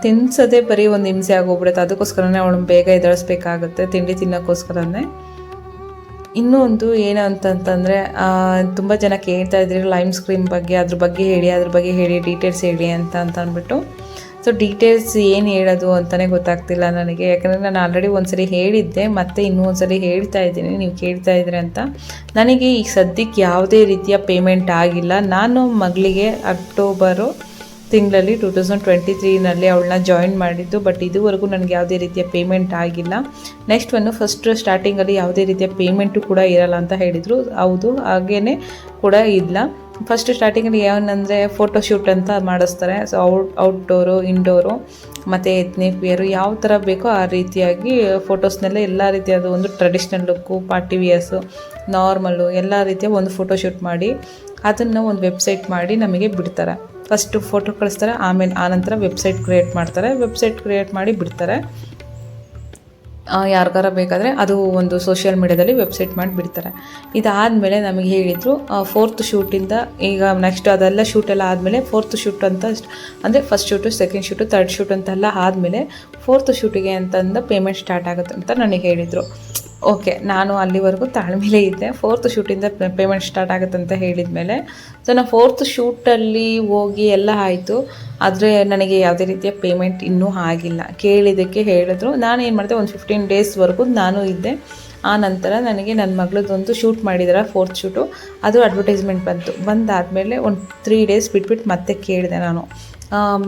A: ತಿನ್ನಿಸೋದೇ ಬರೀ ಒಂದು ಹಿಂಸೆ ಆಗೋಗ್ಬಿಡುತ್ತೆ. ಅದಕ್ಕೋಸ್ಕರನೇ ಅವಳು ಬೇಗ ಎದ್ದೇಳಿಸ್ಬೇಕಾಗುತ್ತೆ ತಿಂಡಿ ತಿನ್ನೋಕ್ಕೋಸ್ಕರನೇ. ಇನ್ನೂ ಒಂದು ಏನು ಅಂತಂತಂದರೆ ತುಂಬ ಜನ ಕೇಳ್ತಾ ಇದ್ರಿ ಲೈಮ್ ಸ್ಕ್ರೀನ್ ಬಗ್ಗೆ, ಅದ್ರ ಬಗ್ಗೆ ಹೇಳಿ, ಅದ್ರ ಬಗ್ಗೆ ಹೇಳಿ ಡೀಟೇಲ್ಸ್ ಹೇಳಿ ಅಂತ ಅಂತ ಅಂದ್ಬಿಟ್ಟು ಸೊ ಡೀಟೇಲ್ಸ್ ಏನು ಹೇಳೋದು ಅಂತಲೇ ಗೊತ್ತಾಗ್ತಿಲ್ಲ ನನಗೆ. ಯಾಕಂದರೆ ನಾನು ಆಲ್ರೆಡಿ ಒಂದ್ಸರಿ ಹೇಳಿದ್ದೆ, ಮತ್ತೆ ಇನ್ನೂ ಒಂದ್ಸರಿ ಹೇಳ್ತಾ ಇದ್ದೀನಿ, ನೀವು ಕೇಳ್ತಾ ಇದ್ರಿ ಅಂತ. ನನಗೆ ಈಗ ಸದ್ಯಕ್ಕೆ ಯಾವುದೇ ರೀತಿಯ ಪೇಮೆಂಟ್ ಆಗಿಲ್ಲ. ನಾನು ಮಗಳಿಗೆ ಅಕ್ಟೋಬರು ತಿಂಗಳಲ್ಲಿ ಟೂ ತೌಸಂಡ್ ಟ್ವೆಂಟಿ ತ್ರೀನಲ್ಲಿ ಅವಳನ್ನ ಜಾಯಿನ್ ಮಾಡಿದ್ದು ಬಟ್ ಇದುವರೆಗೂ ನನಗೆ ಯಾವುದೇ ರೀತಿಯ ಪೇಮೆಂಟ್ ಆಗಿಲ್ಲ. ನೆಕ್ಸ್ಟ್ ಒಂದು ಫಸ್ಟ್ ಸ್ಟಾರ್ಟಿಂಗಲ್ಲಿ ಯಾವುದೇ ರೀತಿಯ ಪೇಮೆಂಟು ಕೂಡ ಇರಲ್ಲ ಅಂತ ಹೇಳಿದರು. ಹೌದು ಹಾಗೇ ಕೂಡ ಇಲ್ಲ. ಫಸ್ಟ್ ಸ್ಟಾರ್ಟಿಂಗಲ್ಲಿ ಏನಂದರೆ ಫೋಟೋಶೂಟ್ ಅಂತ ಮಾಡಿಸ್ತಾರೆ. ಸೊ ಔಟ್ ಔಟ್ಡೋರು ಇಂಡೋರು ಮತ್ತು ಎತ್ನಿಕ್ ವಿಯರು ಯಾವ ಥರ ಬೇಕೋ ಆ ರೀತಿಯಾಗಿ ಫೋಟೋಸ್ನೆಲ್ಲ ಎಲ್ಲ ರೀತಿಯಾದ ಒಂದು traditional look party wears normal ಎಲ್ಲ ರೀತಿಯ ಒಂದು ಫೋಟೋಶೂಟ್ ಮಾಡಿ, ಅದನ್ನು ಒಂದು ವೆಬ್ಸೈಟ್ ಮಾಡಿ ನಮಗೆ ಬಿಡ್ತಾರೆ. ಫಸ್ಟು ಫೋಟೋ ಕಳಿಸ್ತಾರೆ, ಆಮೇಲೆ ಆನಂತರ ವೆಬ್ಸೈಟ್ ಕ್ರಿಯೇಟ್ ಮಾಡ್ತಾರೆ. ವೆಬ್ಸೈಟ್ ಕ್ರಿಯೇಟ್ ಮಾಡಿ ಬಿಡ್ತಾರೆ. ಯಾರಿಗಾರ ಬೇಕಾದರೆ ಅದು ಒಂದು ಸೋಷಿಯಲ್ ಮೀಡ್ಯಾದಲ್ಲಿ ವೆಬ್ಸೈಟ್ ಮಾಡಿ ಬಿಡ್ತಾರೆ. ಇದಾದಮೇಲೆ ನಮಗೆ ಹೇಳಿದರು ಫೋರ್ತ್ ಶೂಟಿಂದ ಈಗ ನೆಕ್ಸ್ಟ್ ಅದೆಲ್ಲ ಶೂಟೆಲ್ಲ ಆದಮೇಲೆ ಫೋರ್ತ್ ಶೂಟ್ ಅಂತ ಅಂದರೆ first shoot second shoot third shoot ಅಂತೆಲ್ಲ ಆದಮೇಲೆ ಫೋರ್ತ್ ಶೂಟಿಗೆ ಅಂತಂದು ಪೇಮೆಂಟ್ ಸ್ಟಾರ್ಟ್ ಆಗುತ್ತೆ ಅಂತ ನನಗೆ ಹೇಳಿದರು. ಓಕೆ ನಾನು ಅಲ್ಲಿವರೆಗೂ ತಾಳ್ಮೇಲೆ ಇದ್ದೆ. ಫೋರ್ತ್ ಶೂಟಿಂದ ಪೇಮೆಂಟ್ ಸ್ಟಾರ್ಟ್ ಆಗುತ್ತೆ ಅಂತ ಹೇಳಿದ ಮೇಲೆ ಸೊ ನಾನು ಫೋರ್ತ್ ಶೂಟಲ್ಲಿ ಹೋಗಿ ಎಲ್ಲ ಆಯಿತು. ಆದರೆ ನನಗೆ ಯಾವುದೇ ರೀತಿಯ ಪೇಮೆಂಟ್ ಇನ್ನೂ ಆಗಿಲ್ಲ. ಕೇಳಿದ್ದಕ್ಕೆ ಹೇಳಿದ್ರು. ನಾನು ಏನು ಮಾಡಿದೆ, ಒಂದು ಫಿಫ್ಟೀನ್ ಡೇಸ್ವರೆಗೂ ನಾನು ಇದ್ದೆ. ಆ ನಂತರ ನನಗೆ ನನ್ನ ಮಗಳದೊಂದು ಶೂಟ್ ಮಾಡಿದಾರೆ ಫೋರ್ತ್ ಶೂಟು ಅದು ಅಡ್ವರ್ಟೈಸ್ಮೆಂಟ್ ಬಂತು. ಬಂದಾದಮೇಲೆ ಒಂದು ತ್ರೀ ಡೇಸ್ ಬಿಟ್ಬಿಟ್ಟು ಮತ್ತೆ ಕೇಳಿದೆ ನಾನು.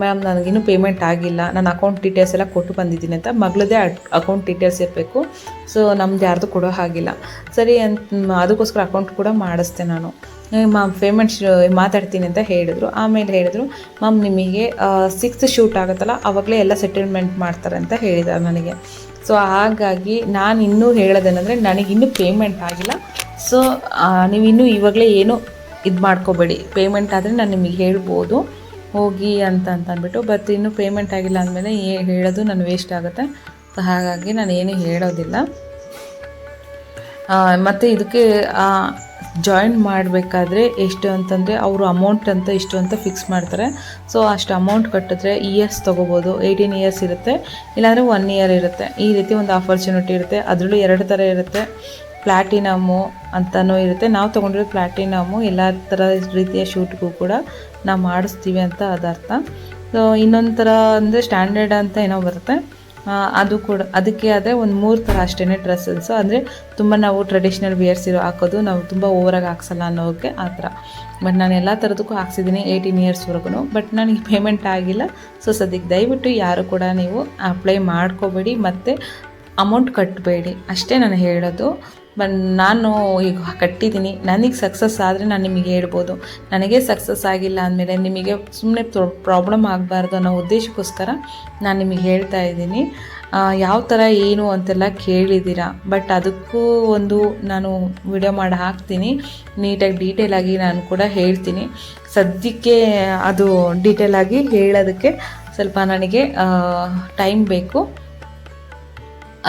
A: ಮ್ಯಾಮ್ ನನಗಿನ್ನೂ ಪೇಮೆಂಟ್ ಆಗಿಲ್ಲ. ನನ್ನ ಅಕೌಂಟ್ ಡೀಟೇಲ್ಸ್ ಎಲ್ಲ ಕೊಟ್ಟು ಬಂದಿದ್ದೀನಿ ಅಂತ ಮಗಳದೇ ಅಕೌಂಟ್ ಡೀಟೇಲ್ಸ್ ಇರಬೇಕು. ಸೊ ನಮ್ದು ಯಾರ್ದು ಕೊಡೋ ಹಾಗಿಲ್ಲ. ಸರಿ ಅಂತ ಅದಕ್ಕೋಸ್ಕರ ಅಕೌಂಟ್ ಕೂಡ ಮಾಡಿಸ್ತೆ ನಾನು. ಮ್ಯಾಮ್ ಪೇಮೆಂಟ್ ಮಾತಾಡ್ತೀನಿ ಅಂತ ಹೇಳಿದರು. ಆಮೇಲೆ ಹೇಳಿದರು ಮ್ಯಾಮ್ ನಿಮಗೆ ಸಿಕ್ಸ್ತ್ ಶೂಟ್ ಆಗುತ್ತಲ್ಲ ಆವಾಗಲೇ ಎಲ್ಲ ಸೆಟಲ್ಮೆಂಟ್ ಮಾಡ್ತಾರೆ ಅಂತ ಹೇಳಿದ್ದಾರೆ ನನಗೆ. ಸೊ ಹಾಗಾಗಿ ನಾನು ಇನ್ನೂ ಹೇಳೋದೇನೆಂದರೆ ನನಗಿನ್ನೂ ಪೇಮೆಂಟ್ ಆಗಿಲ್ಲ. ಸೊ ನೀವು ಇನ್ನೂ ಇವಾಗಲೇ ಏನು ಇದು ಮಾಡ್ಕೋಬೇಡಿ. ಪೇಮೆಂಟ್ ಆದರೆ ನಾನು ನಿಮಗೆ ಹೇಳ್ಬೋದು. ಹೋಗಿ ಅಂತ ಅಂತ ಅಂದ್ಬಿಟ್ಟು ಬಟ್ ಇನ್ನೂ ಪೇಮೆಂಟ್ ಆಗಿಲ್ಲ ಅಂದಮೇಲೆ ಹೇಳೋದು ನಾನು ವೇಸ್ಟ್ ಆಗುತ್ತೆ. ಸೊ ಹಾಗಾಗಿ ನಾನು ಏನೂ ಹೇಳೋದಿಲ್ಲ. ಮತ್ತು ಇದಕ್ಕೆ ಜಾಯಿನ್ ಮಾಡಬೇಕಾದ್ರೆ ಎಷ್ಟು ಅಂತಂದರೆ ಅವರು ಅಮೌಂಟ್ ಅಂತ ಇಷ್ಟು ಅಂತ ಫಿಕ್ಸ್ ಮಾಡ್ತಾರೆ. ಸೊ ಅಷ್ಟು ಅಮೌಂಟ್ ಕಟ್ಟಿದ್ರೆ ಇಯರ್ಸ್ ತೊಗೋಬೋದು. ಏಯ್ಟೀನ್ ಇಯರ್ಸ್ ಇರುತ್ತೆ. ಇಲ್ಲಾಂದರೆ ಒನ್ ಇಯರ್ ಇರುತ್ತೆ. ಈ ರೀತಿ ಒಂದು ಆಪರ್ಚುನಿಟಿ ಇರುತ್ತೆ. ಅದರಲ್ಲೂ ಎರಡು ಥರ ಇರುತ್ತೆ. ಪ್ಲ್ಯಾಟಿನಮ್ಮು ಅಂತಲೂ ಇರುತ್ತೆ. ನಾವು ತೊಗೊಂಡಿರೋ ಪ್ಲ್ಯಾಟಿನಮ್ಮು ಎಲ್ಲ ಥರ ರೀತಿಯ ಶೂಟ್ಗೂ ಕೂಡ ನಾವು ಮಾಡಿಸ್ತೀವಿ ಅಂತ ಅದರ್ಥ ಸೊ ಇನ್ನೊಂದು ಥರ ಅಂದರೆ ಸ್ಟ್ಯಾಂಡರ್ಡ್ ಅಂತ ಏನೋ ಬರುತ್ತೆ. ಅದು ಕೂಡ, ಅದಕ್ಕೆ ಆದರೆ ಒಂದು ಮೂರು ಥರ ಅಷ್ಟೇ ಡ್ರೆಸ್ಸಸ್ಸು ಅಂದರೆ ತುಂಬ ನಾವು ಟ್ರೆಡಿಷ್ನಲ್ ವಿಯರ್ಸ್ ಇರೋ ಹಾಕೋದು, ನಾವು ತುಂಬ ಓವರಾಗಿ ಹಾಕ್ಸಲ್ಲ ಅನ್ನೋಕ್ಕೆ ಆ ಥರ ಬಟ್ ನಾನು ಎಲ್ಲ ಥರದಕ್ಕೂ ಹಾಕ್ಸಿದ್ದೀನಿ ಏಯ್ಟೀನ್ ಇಯರ್ಸ್ವರೆಗೂ ಬಟ್ ನನಗೆ ಪೇಮೆಂಟ್ ಆಗಿಲ್ಲ. ಸೊ ಸದ್ಯಕ್ಕೆ ದಯವಿಟ್ಟು ಯಾರು ಕೂಡ ನೀವು ಅಪ್ಲೈ ಮಾಡ್ಕೋಬೇಡಿ. ಮತ್ತು ಅಮೌಂಟ್ ಕಟ್ಟಬೇಡಿ ಅಷ್ಟೇ ನಾನು ಹೇಳೋದು. ಬಟ್ ನಾನು ಈಗ ಕಟ್ಟಿದ್ದೀನಿ. ನನಗೆ ಸಕ್ಸಸ್ ಆದರೆ ನಾನು ನಿಮಗೆ ಹೇಳ್ಬೋದು. ನನಗೆ ಸಕ್ಸಸ್ ಆಗಿಲ್ಲ ಅಂದಮೇಲೆ ನಿಮಗೆ ಸುಮ್ಮನೆ ಪ್ರಾಬ್ಲಮ್ ಆಗಬಾರ್ದು ಅನ್ನೋ ಉದ್ದೇಶಕ್ಕೋಸ್ಕರ ನಾನು ನಿಮಗೆ ಹೇಳ್ತಾ ಇದ್ದೀನಿ. ಯಾವ ಥರ ಏನು ಅಂತೆಲ್ಲ ಕೇಳಿದ್ದೀರಾ. ಬಟ್ ಅದಕ್ಕೂ ಒಂದು ನಾನು ವಿಡಿಯೋ ಮಾಡಿ ಹಾಕ್ತೀನಿ. ನೀಟಾಗಿ ಡೀಟೇಲಾಗಿ ನಾನು ಕೂಡ ಹೇಳ್ತೀನಿ. ಸದ್ಯಕ್ಕೆ ಅದು ಡೀಟೇಲಾಗಿ ಹೇಳೋದಕ್ಕೆ ಸ್ವಲ್ಪ ನನಗೆ ಟೈಮ್ ಬೇಕು.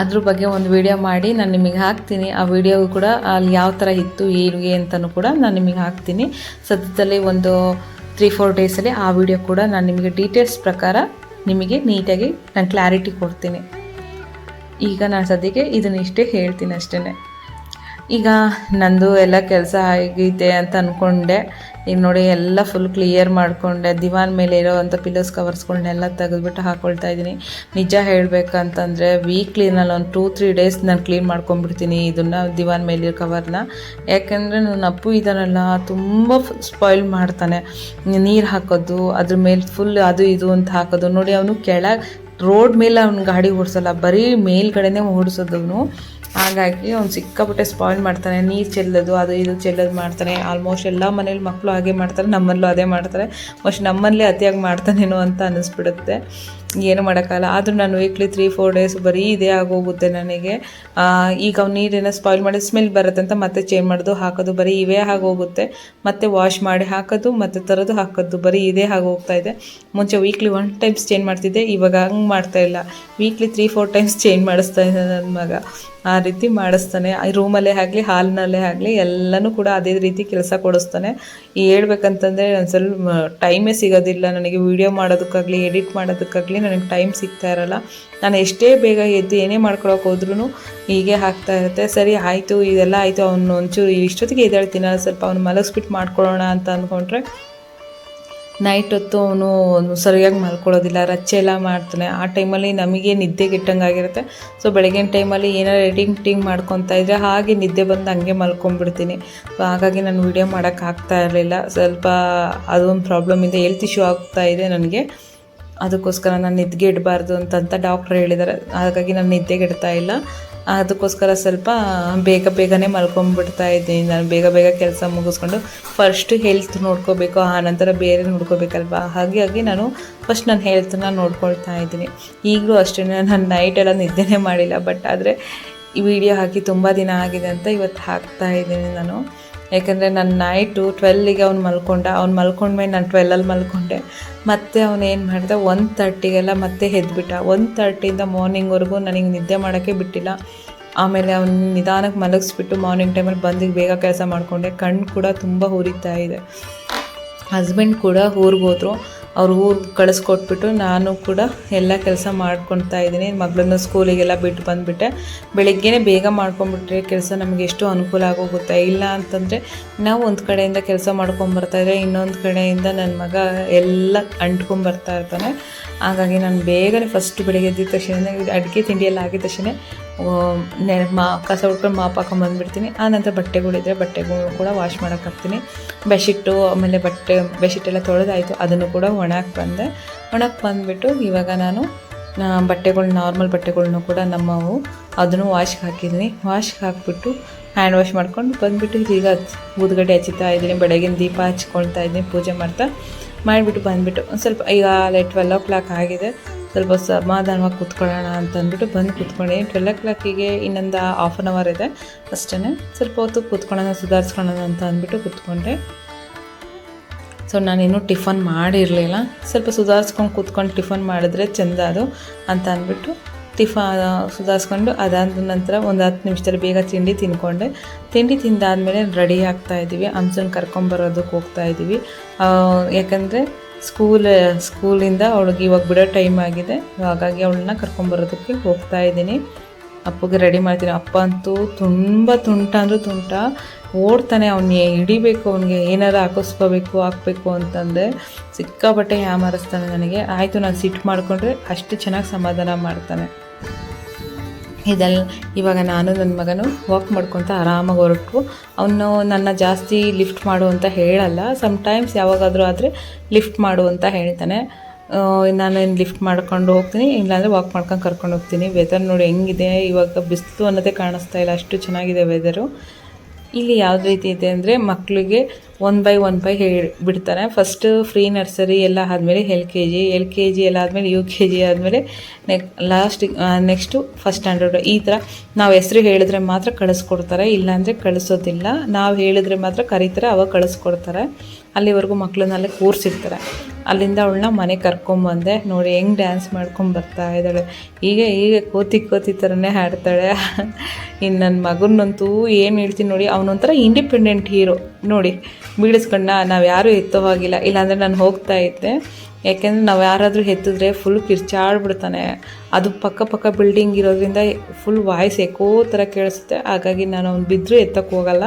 A: ಅದ್ರ ಬಗ್ಗೆ ಒಂದು ವಿಡಿಯೋ ಮಾಡಿ ನಾನು ನಿಮಗೆ ಹಾಕ್ತೀನಿ. ಆ ವಿಡಿಯೋ ಕೂಡ ಅಲ್ಲಿ ಯಾವ ಥರ ಇತ್ತು, ಏನು ಅಂತಲೂ ಕೂಡ ನಾನು ನಿಮಗೆ ಹಾಕ್ತೀನಿ. ಸದ್ಯದಲ್ಲಿ ಒಂದು ತ್ರೀ ಫೋರ್ ಡೇಸಲ್ಲಿ ಆ ವಿಡಿಯೋ ಕೂಡ ನಾನು ನಿಮಗೆ ಡೀಟೇಲ್ಸ್ ಪ್ರಕಾರ ನಿಮಗೆ ನೀಟಾಗಿ ನಾನು ಕ್ಲಾರಿಟಿ ಕೊಡ್ತೀನಿ. ಈಗ ನಾನು ಸದ್ಯಕ್ಕೆ ಇದನ್ನು ಇಷ್ಟೇ ಹೇಳ್ತೀನಿ ಅಷ್ಟೇ ಈಗ ನಂದು ಎಲ್ಲ ಕೆಲಸ ಆಗೈತೆ ಅಂತ ಅಂದ್ಕೊಂಡೆ ಈಗ ನೋಡಿ ಎಲ್ಲ ಫುಲ್ ಕ್ಲಿಯರ್ ಮಾಡಿಕೊಂಡೆ. ದಿವಾನ್ ಮೇಲೆ ಇರೋವಂಥ ಪಿಲ್ಲೋಸ್ ಕವರ್ಸ್ಗಳನ್ನೆಲ್ಲ ತೆಗೆದ್ಬಿಟ್ಟು ಹಾಕ್ಕೊಳ್ತಾ ಇದ್ದೀನಿ. ನಿಜ ಹೇಳಬೇಕಂತಂದರೆ ವೀಕ್ಲಿನಲ್ಲಿ ಒಂದು ಟೂ ತ್ರೀ ಡೇಸ್ ನಾನು ಕ್ಲೀನ್ ಮಾಡ್ಕೊಂಡ್ಬಿಡ್ತೀನಿ ಇದನ್ನು, ದಿವಾನ್ ಮೇಲಿರೋ ಕವರ್ನ ಯಾಕೆಂದರೆ ನನ್ನ ಅಪ್ಪು ಇದನ್ನೆಲ್ಲ ತುಂಬ ಸ್ಪಾಯ್ಲ್ ಮಾಡ್ತಾನೆ. ನೀರು ಹಾಕೋದು, ಅದ್ರ ಮೇಲೆ ಫುಲ್ ಅದು, ಇದು ಅಂತ ಹಾಕೋದು. ನೋಡಿ ಅವನು ಕೆಳಗೆ ರೋಡ್ ಮೇಲೆ ಅವ್ನು ಗಾಡಿ ಓಡಿಸಲ್ಲ, ಬರೀ ಮೇಲ್ಗಡೆನೇ ಓಡಿಸೋದು ಹಾಗಾಗಿ ಅವ್ನು ಸಿಕ್ಕಾಪಟ್ಟೆ ಸ್ಪಾಯ್ಲ್ ಮಾಡ್ತಾನೆ, ನೀರು ಚೆಲ್ಲೋದು, ಅದು ಇದು ಚೆಲ್ಲೋದು ಮಾಡ್ತಾನೆ. ಆಲ್ಮೋಸ್ಟ್ ಎಲ್ಲ ಮನೇಲಿ ಮಕ್ಕಳು ಹಾಗೆ ಮಾಡ್ತಾರೆ, ನಮ್ಮಲ್ಲೂ ಅದೇ ಮಾಡ್ತಾರೆ. ಮೋಸ್ಟ್ ನಮ್ಮಲ್ಲೇ ಅತಿಯಾಗಿ ಮಾಡ್ತಾನೇನೋ ಅಂತ ಅನ್ನಿಸ್ಬಿಡುತ್ತೆ ಏನು ಮಾಡೋಕ್ಕಲ್ಲ ಆದರೂ ನಾನು ವೀಕ್ಲಿ ತ್ರೀ ಫೋರ್ ಡೇಸ್ ಬರೀ ಇದೇ ಆಗೋಗುತ್ತೆ ನನಗೆ. ಈಗ ಅವ್ನು ನೀರೇನೋ ಸ್ಪಾಯ್ಲ್ ಮಾಡಿ ಸ್ಮೆಲ್ ಬರುತ್ತೆ ಅಂತ ಮತ್ತೆ ಚೇಂಜ್ ಮಾಡೋದು, ಹಾಕೋದು, ಬರೀ ಇವೇ ಆಗೋಗುತ್ತೆ. ಮತ್ತೆ ವಾಶ್ ಮಾಡಿ ಹಾಕೋದು, ಮತ್ತೆ ತರೋದು, ಹಾಕೋದು, ಬರೀ ಇದೇ ಹೋಗ್ತಾ ಇದೆ. ಮುಂಚೆ ವೀಕ್ಲಿ ಒನ್ ಟೈಮ್ಸ್ ಚೇಂಜ್ ಮಾಡ್ತಿದ್ದೆ, ಇವಾಗ ಹಂಗೆ ಮಾಡ್ತಾ ಇಲ್ಲ. Weekly three four times change ಮಾಡಿಸ್ತಾ ಇದ್ದೆ ನನ್ನ ಮಗ. ಆ ರೀತಿ ಮಾಡಿಸ್ತಾನೆ. ರೂಮಲ್ಲೇ ಆಗಲಿ, ಹಾಲ್ನಲ್ಲೇ ಆಗಲಿ, ಎಲ್ಲನೂ ಕೂಡ ಅದೇ ರೀತಿ ಕೆಲಸ ಕೊಡಿಸ್ತಾನೆ. ಈ ಹೇಳ್ಬೇಕಂತಂದರೆ ಒಂದು ಸ್ವಲ್ಪ ಟೈಮೇ ಸಿಗೋದಿಲ್ಲ. ನನಗೆ ವಿಡಿಯೋ ಮಾಡೋದಕ್ಕಾಗಲಿ, ಎಡಿಟ್ ಮಾಡೋದಕ್ಕಾಗಲಿ ನನಗೆ ಟೈಮ್ ಸಿಗ್ತಾ ಇರಲ್ಲ. ನಾನು ಎಷ್ಟೇ ಬೇಗ ಎದ್ದು ಏನೇ ಮಾಡ್ಕೊಳಕ್ಕೆ ಹೋದ್ರೂ ಹೀಗೆ ಆಗ್ತಾ ಇರುತ್ತೆ. ಸರಿ, ಆಯಿತು, ಇದೆಲ್ಲ ಆಯಿತು, ಅವನು ಒಂಚೂರು ಇಷ್ಟೊತ್ತಿಗೆ ಎದ್ದೇಳ್ತೀನಲ್ಲ ಸ್ವಲ್ಪ ಅವ್ನು ಮಲಗಿಸ್ಬಿಟ್ಟು ಮಾಡ್ಕೊಳ್ಳೋಣ ಅಂತ ಅಂದ್ಕೊಂಡ್ರೆ ನೈಟ್ ಹೊತ್ತು ಅವನು ಸರಿಯಾಗಿ ಮಲ್ಕೊಳ್ಳೋದಿಲ್ಲ ರಚ್ಚೆ ಎಲ್ಲ ಮಾಡ್ತಾನೆ. ಆ ಟೈಮಲ್ಲಿ ನಮಗೆ ನಿದ್ದೆ ಆಗಿರುತ್ತೆ. ಸೊ ಬೆಳಗಿನ ಟೈಮಲ್ಲಿ ಏನಾರು ಎಡಿಟಿಂಗ್ ಟಿಂಗ್ ಮಾಡ್ಕೊತಾ ಇದ್ದರೆ ಹಾಗೆ ನಿದ್ದೆ ಬಂದು ಹಂಗೆ ಮಲ್ಕೊಂಡ್ಬಿಡ್ತೀನಿ. ಸೊ ಹಾಗಾಗಿ ನಾನು ವೀಡಿಯೋ ಮಾಡೋಕ್ಕಾಗ್ತಾ ಇರಲಿಲ್ಲ. ಸ್ವಲ್ಪ ಅದೊಂದು ಪ್ರಾಬ್ಲಮ್ ಇದೆ ಹೆಲ್ತ್ ಇಶ್ಯೂ ಆಗ್ತಾ ಇದೆ ನನಗೆ. ಅದಕ್ಕೋಸ್ಕರ ನಾನು ನಿದ್ದೆಗೆಡಬಾರ್ದು ಅಂತಂತ ಡಾಕ್ಟ್ರ್ ಹೇಳಿದ್ದಾರೆ. ಹಾಗಾಗಿ ನಾನು ನಿದ್ದೆಗೆಡ್ತಾ ಇಲ್ಲ. ಅದಕ್ಕೋಸ್ಕರ ಸ್ವಲ್ಪ ಬೇಗ ಬೇಗನೆ ಮಲ್ಕೊಂಡ್ಬಿಡ್ತಾ ಇದ್ದೀನಿ. ನಾನು ಬೇಗ ಬೇಗ ಕೆಲಸ ಮುಗಿಸ್ಕೊಂಡು ಫಸ್ಟ್ ಹೆಲ್ತ್ ನೋಡ್ಕೋಬೇಕು ಆನಂತರ ಬೇರೆ ನೋಡ್ಕೋಬೇಕಲ್ವಾ? ಹಾಗಾಗಿ ನಾನು ಫಸ್ಟ್ ನನ್ನ ಹೆಲ್ತನ್ನ ನೋಡ್ಕೊಳ್ತಾ ಇದ್ದೀನಿ. ಈಗಲೂ ಅಷ್ಟೇ, ನಾನು ನೈಟೆಲ್ಲ ನಿದ್ದೆನೇ ಮಾಡಿಲ್ಲ ಬಟ್ ಆದರೆ ಈ ವಿಡಿಯೋ ಹಾಕಿ ತುಂಬ ದಿನ ಆಗಿದೆ ಅಂತ ಇವತ್ತು ಹಾಕ್ತಾ ಇದ್ದೀನಿ ನಾನು. ಯಾಕಂದರೆ ನಾನು ನೈಟು ಟ್ವೆಲ್ಲಿಗೆ ಅವ್ನು ಮಲ್ಕೊಂಡ, ಅವ್ನು ಮಲ್ಕೊಂಡ್ಮೇಲೆ ನಾನು ಟ್ವೆಲ್ಲಲ್ಲಿ ಮಲ್ಕೊಂಡೆ. ಮತ್ತೆ ಅವನು ಏನು ಮಾಡಿದೆ ಒನ್ ತರ್ಟಿಗೆಲ್ಲ ಮತ್ತೆ ಎದ್ಬಿಟ್ಟ ಒನ್ ತರ್ಟಿಯಿಂದ ಮಾರ್ನಿಂಗ್ವರೆಗೂ ನನಗೆ ನಿದ್ದೆ ಮಾಡೋಕ್ಕೆ ಬಿಟ್ಟಿಲ್ಲ. ಆಮೇಲೆ ಅವ್ನು ನಿಧಾನಕ್ಕೆ ಮಲಗಿಸ್ಬಿಟ್ಟು ಮಾರ್ನಿಂಗ್ ಟೈಮಲ್ಲಿ ಬಂದಿಗೆ ಬೇಗ ಕೆಲಸ ಮಾಡಿಕೊಂಡೆ. ಕಣ್ಣು ಕೂಡ ತುಂಬ ಉರಿತಾ ಇದೆ. ಹಸ್ಬೆಂಡ್ ಕೂಡ ಊರಿಗೆ ಹೋದರು. ಅವ್ರು ಊರು ಕಳಿಸ್ಕೊಟ್ಬಿಟ್ಟು ನಾನು ಕೂಡ ಎಲ್ಲ ಕೆಲಸ ಮಾಡ್ಕೊತಾ ಇದ್ದೀನಿ. ಮಗಳನ್ನ ಸ್ಕೂಲಿಗೆಲ್ಲ ಬಿಟ್ಟು ಬಂದುಬಿಟ್ಟೆ. ಬೆಳಿಗ್ಗೆನೇ ಬೇಗ ಮಾಡ್ಕೊಂಡ್ಬಿಟ್ರೆ ಕೆಲಸ ನಮಗೆ ಎಷ್ಟು ಅನುಕೂಲ ಆಗೋಗುತ್ತೆ. ಇಲ್ಲ ಅಂತಂದರೆ ನಾವು ಒಂದು ಕಡೆಯಿಂದ ಕೆಲಸ ಮಾಡ್ಕೊಂಬರ್ತಾಯಿದ್ರೆ ಇನ್ನೊಂದು ಕಡೆಯಿಂದ ನನ್ನ ಮಗ ಎಲ್ಲ ಅಂಟ್ಕೊಂಬರ್ತಾ ಇರ್ತಾನೆ. ಹಾಗಾಗಿ ನಾನು ಬೇಗನೆ ಫಸ್ಟ್ ಬೆಳಿಗ್ಗೆ ಎದ್ದಿದ ತಕ್ಷಣ ಅಡುಗೆ ತಿಂಡಿಯೆಲ್ಲ ಆಗಿದ ತಕ್ಷಣ ಮಾ, ಕಸ ಉಟ್ಕೊಂಡು ಮಾಪ್ ಹಾಕೊಂಬಂದ್ಬಿಡ್ತೀನಿ ಆನಂತರ ಬಟ್ಟೆಗಳಿದ್ರೆ ಬಟ್ಟೆಗಳು ಕೂಡ ವಾಶ್ ಮಾಡೋಕೆ ಹಾಕ್ತೀನಿ ಬೆಡ್ಶೀಟು, ಆಮೇಲೆ ಬಟ್ಟೆ, ಬೆಡ್ಶೀಟ್ ಎಲ್ಲ ತೊಳೆದಾಯಿತು. ಅದನ್ನು ಕೂಡ ಒಣಕ್ಕೆ ಬಂದೆ. ಒಣಕ್ಕೆ ಬಂದುಬಿಟ್ಟು ಇವಾಗ ನಾನು ಬಟ್ಟೆಗಳು ನಾರ್ಮಲ್ ಬಟ್ಟೆಗಳನ್ನೂ ಕೂಡ ನಮ್ಮವು ಅದನ್ನು ವಾಶ್ಗೆ ಹಾಕಿದ್ದೀನಿ. ವಾಶ್ಗೆ ಹಾಕಿಬಿಟ್ಟು ಹ್ಯಾಂಡ್ ವಾಶ್ ಮಾಡ್ಕೊಂಡು ಬಂದುಬಿಟ್ಟು ಈಗ ಊದ್ಗಡ್ಡೆ ಹಚ್ಚುತ್ತಾ ಇದ್ದೀನಿ. ಬೆಳಗಿನ ದೀಪ ಹಚ್ಕೊಳ್ತಾ ಇದ್ದೀನಿ. ಪೂಜೆ ಮಾಡ್ತಾ ಮಾಡಿಬಿಟ್ಟು ಬಂದುಬಿಟ್ಟು ಒಂದು ಸ್ವಲ್ಪ ಈಗ ಲೈಟ್ ಟ್ವೆಲ್ ಓ ಕ್ಲಾಕ್ ಆಗಿದೆ. ಸ್ವಲ್ಪ ಸಮಾಧಾನವಾಗಿ ಕೂತ್ಕೊಳ್ಳೋಣ ಅಂತ ಅಂದ್ಬಿಟ್ಟು ಬಂದು ಕೂತ್ಕೊಂಡೆ. ಟ್ವೆಲ್ ಓ ಕ್ಲಾಕಿಗೆ ಇನ್ನೊಂದು ಹಾಫ್ ಆನ್ ಅವರ್ ಇದೆ. ಅಷ್ಟೇ ಸ್ವಲ್ಪ ಹೊತ್ತು ಕೂತ್ಕೊಳ್ಳೋಣ ಸುಧಾರಿಸ್ಕೊಳ್ಳೋಣ ಅಂತ ಅಂದ್ಬಿಟ್ಟು ಕೂತ್ಕೊಂಡೆ. ಸೊ ನಾನಿನ್ನೂ ಟಿಫನ್ ಮಾಡಿರಲಿಲ್ಲ. ಸ್ವಲ್ಪ ಸುಧಾರಿಸ್ಕೊಂಡು ಕೂತ್ಕೊಂಡು ಟಿಫನ್ ಮಾಡಿದ್ರೆ ಚೆಂದ ಅದು ಅಂತ ಅಂದ್ಬಿಟ್ಟು ಟಿಫಾ ಸುಧಾರಿಸ್ಕೊಂಡು ಅದಾದ ನಂತರ ಒಂದು ಹತ್ತು ನಿಮಿಷದಲ್ಲಿ ಬೇಗ ತಿಂಡಿ ತಿನ್ಕೊಂಡೆ ತಿಂಡಿ ತಿಂದಾದಮೇಲೆ ರೆಡಿ ಆಗ್ತಾ ಇದ್ದೀವಿ ಹಂಸನ್ ಕರ್ಕೊಂಬರೋದಕ್ಕೆ ಹೋಗ್ತಾ ಇದ್ದೀವಿ ಆ, ಯಾಕಂದರೆ ಸ್ಕೂಲ್ ಸ್ಕೂಲಿಂದ ಅವಳಿಗೆ ಇವಾಗ ಬಿಡೋ ಟೈಮ್ ಆಗಿದೆ. ಹಾಗಾಗಿ ಅವಳನ್ನ ಕರ್ಕೊಂಬರೋದಕ್ಕೆ ಹೋಗ್ತಾ ಇದ್ದೀನಿ. ಅಪ್ಪಗೆ ರೆಡಿ ಮಾಡ್ತೀನಿ. ಅಪ್ಪ ಅಂತೂ ತುಂಬ ತುಂಟ ಅಂದರೂ ತುಂಟ. ಓಡ್ತಾನೆ ಅವ್ನಿಗೆ, ಹಿಡಿಬೇಕು ಅವ್ನಿಗೆ, ಏನಾರು ಹಾಕಿಸ್ಕೋಬೇಕು, ಹಾಕ್ಬೇಕು ಅಂತಂದರೆ ಸಿಕ್ಕಾಪಟ್ಟೆ ಯಾಮಾರಿಸ್ತಾನೆ ನನಗೆ. ಆಯಿತು, ನಾನು ಸಿಟ್ಟು ಮಾಡಿಕೊಂಡ್ರೆ ಅಷ್ಟು ಚೆನ್ನಾಗಿ ಸಮಾಧಾನ ಮಾಡ್ತಾನೆ. ಇದೆಲ್ಲ ಇವಾಗ ನಾನು ನನ್ನ ಮಗನು ವಾಕ್ ಮಾಡ್ಕೊತ ಆರಾಮಾಗಿ ಹೊರಟು. ಅವನು ನನ್ನ ಜಾಸ್ತಿ ಲಿಫ್ಟ್ ಮಾಡು ಅಂತ ಹೇಳಲ್ಲ. ಸಮ್ಟೈಮ್ಸ್ ಯಾವಾಗಾದರೂ ಆದರೆ ಲಿಫ್ಟ್ ಮಾಡು ಅಂತ ಹೇಳ್ತಾನೆ. ನಾನು ನಾನೇನು ಲಿಫ್ಟ್ ಮಾಡ್ಕೊಂಡು ಹೋಗ್ತೀನಿ, ಇಲ್ಲಾಂದರೆ ವಾಕ್ ಮಾಡ್ಕೊಂಡು ಕರ್ಕೊಂಡು ಹೋಗ್ತೀನಿ. ವೆದರ್ ನೋಡಿ ಹೆಂಗಿದೆ, ಇವಾಗ ಬಿಸಿಲು ಅನ್ನೋದೇ ಕಾಣಿಸ್ತಾ ಇಲ್ಲ. ಅಷ್ಟು ಚೆನ್ನಾಗಿದೆ ವೆದರು ಇಲ್ಲಿ ಯಾವ್ದು ರೀತಿ ಇದೆ ಅಂದರೆ ಮಕ್ಕಳಿಗೆ ಒನ್ ಬೈ ಒನ್ ಬೈ ಹೇಳಿ ಬಿಡ್ತಾರೆ. ಫಸ್ಟ್ ಫ್ರೀ ನರ್ಸರಿ ಎಲ್ಲ ಆದಮೇಲೆ L K G L K G ಎಲ್ಲ ಆದಮೇಲೆ ಯು ಕೆ ಜಿ ಆದಮೇಲೆ ನೆಕ್ ಲಾಸ್ಟ್ ನೆಕ್ಸ್ಟು ಫಸ್ಟ್ ಸ್ಟ್ಯಾಂಡರ್ಡ್ ಈ ಥರ ನಾವು ಹೆಸರು ಹೇಳಿದ್ರೆ ಮಾತ್ರ ಕಳಿಸ್ಕೊಡ್ತಾರೆ, ಇಲ್ಲಾಂದರೆ ಕಳಿಸೋದಿಲ್ಲ. ನಾವು ಹೇಳಿದ್ರೆ ಮಾತ್ರ ಕರೀತಾರೆ, ಅವಾಗ ಕಳಿಸ್ಕೊಡ್ತಾರೆ. ಅಲ್ಲಿವರೆಗೂ ಮಕ್ಕಳನ್ನೆಲ್ಲ ಕೂರಿಸಿರ್ತಾರೆ. ಅಲ್ಲಿಂದ ಅವಳನ್ನ ಮನೆ ಕರ್ಕೊಂಬಂದೆ ನೋಡಿ ಹೆಂಗೆ ಡ್ಯಾನ್ಸ್ ಮಾಡ್ಕೊಂಡು ಬರ್ತಾ ಇದ್ದಾಳೆ. ಹೀಗೆ ಹೀಗೆ ಕೋತಿ ಕೋತಿ ಥರನೇ ಹಾಡ್ತಾಳೆ. ಇನ್ನು ನನ್ನ ಮಗನಂತೂ ಏನು ಹೇಳ್ತೀನಿ ನೋಡಿ, ಅವನೊಂಥರ ಇಂಡಿಪೆಂಡೆಂಟ್ ಹೀರೋ ನೋಡಿ ಬೀಳಿಸ್ಕೊಂಡ ನಾವು ಯಾರೂ ಎತ್ತೋ ಹೋಗಿಲ್ಲ. ಇಲ್ಲಾಂದರೆ ನಾನು ಹೋಗ್ತಾ ಇದ್ದೆ. ಯಾಕೆಂದ್ರೆ ನಾವು ಯಾರಾದರೂ ಎತ್ತಿದ್ರೆ ಫುಲ್ ಕಿರ್ಚಾಡ್ಬಿಡ್ತಾನೆ. ಅದು ಪಕ್ಕ ಪಕ್ಕ ಬಿಲ್ಡಿಂಗ್ ಇರೋದ್ರಿಂದ ಫುಲ್ ವಾಯ್ಸ್ ಎಕೋ ಥರ ಕೇಳಿಸುತ್ತೆ. ಹಾಗಾಗಿ ನಾನು ಅವ್ನು ಬಿದ್ದರೂ ಎತ್ತಕ್ಕೆ ಹೋಗಲ್ಲ.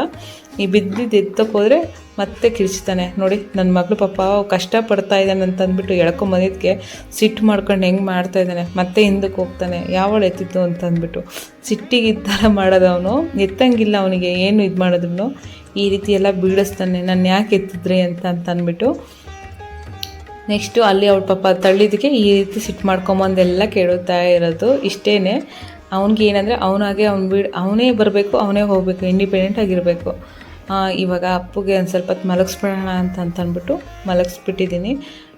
A: ಈ ಬಿದ್ದಿದ್ದು ಎತ್ತಕ್ಕೆ ಹೋದರೆ ಮತ್ತೆ ಕಿರ್ಚ್ತಾನೆ. ನೋಡಿ ನನ್ನ ಮಗಳು ಪಾಪ ಕಷ್ಟಪಡ್ತಾ ಇದ್ದಾನೆ ಅಂತ ಅಂದ್ಬಿಟ್ಟು ಎಳ್ಕೊಂಬಂದಿದ್ದಕ್ಕೆ ಸಿಟ್ಟು ಮಾಡ್ಕೊಂಡು ಹೆಂಗೆ ಮಾಡ್ತಾ ಇದ್ದಾನೆ. ಮತ್ತೆ ಹಿಂದಕ್ಕೆ ಹೋಗ್ತಾನೆ. ಯಾವಳು ಎತ್ತಿತ್ತು ಅಂತ ಅಂದ್ಬಿಟ್ಟು ಸಿಟ್ಟಿಗೆ ಈ ಥರ ಮಾಡೋದು ಅವನು. ಎತ್ತಂಗಿಲ್ಲ ಅವನಿಗೆ. ಏನು ಇದು ಮಾಡಿದ್ರು ಈ ರೀತಿ ಎಲ್ಲ ಬೀಳಿಸ್ತಾನೆ. ನಾನು ಯಾಕೆ ಎತ್ತಿದ್ರಿ ಅಂತ ಅಂತ ಅಂದ್ಬಿಟ್ಟು ನೆಕ್ಸ್ಟು ಅಲ್ಲಿ ಅವ್ರ ಪಾಪ ತಳ್ಳಿದ್ದಕ್ಕೆ ಈ ರೀತಿ ಸಿಟ್ಟು ಮಾಡ್ಕೊಂಬಂದೆಲ್ಲ ಕೇಳುತ್ತಾ ಇರೋದು ಇಷ್ಟೇ ಅವನಿಗೆ ಏನಂದರೆ ಅವನಾಗೆ ಅವ್ನು ಬಿಡ್ ಅವನೇ ಬರಬೇಕು, ಅವನೇ ಹೋಗಬೇಕು ಇಂಡಿಪೆಂಡೆಂಟ್ ಆಗಿರಬೇಕು. ಇವಾಗ ಅಪ್ಪುಗೆ ಒಂದು ಸ್ವಲ್ಪ ಹೊತ್ತು ಮಲಗಿಸ್ಬಿಡೋಣ ಅಂತ ಅಂತ ಅಂದ್ಬಿಟ್ಟು ಮಲಗಿಸ್ಬಿಟ್ಟಿದ್ದೀನಿ.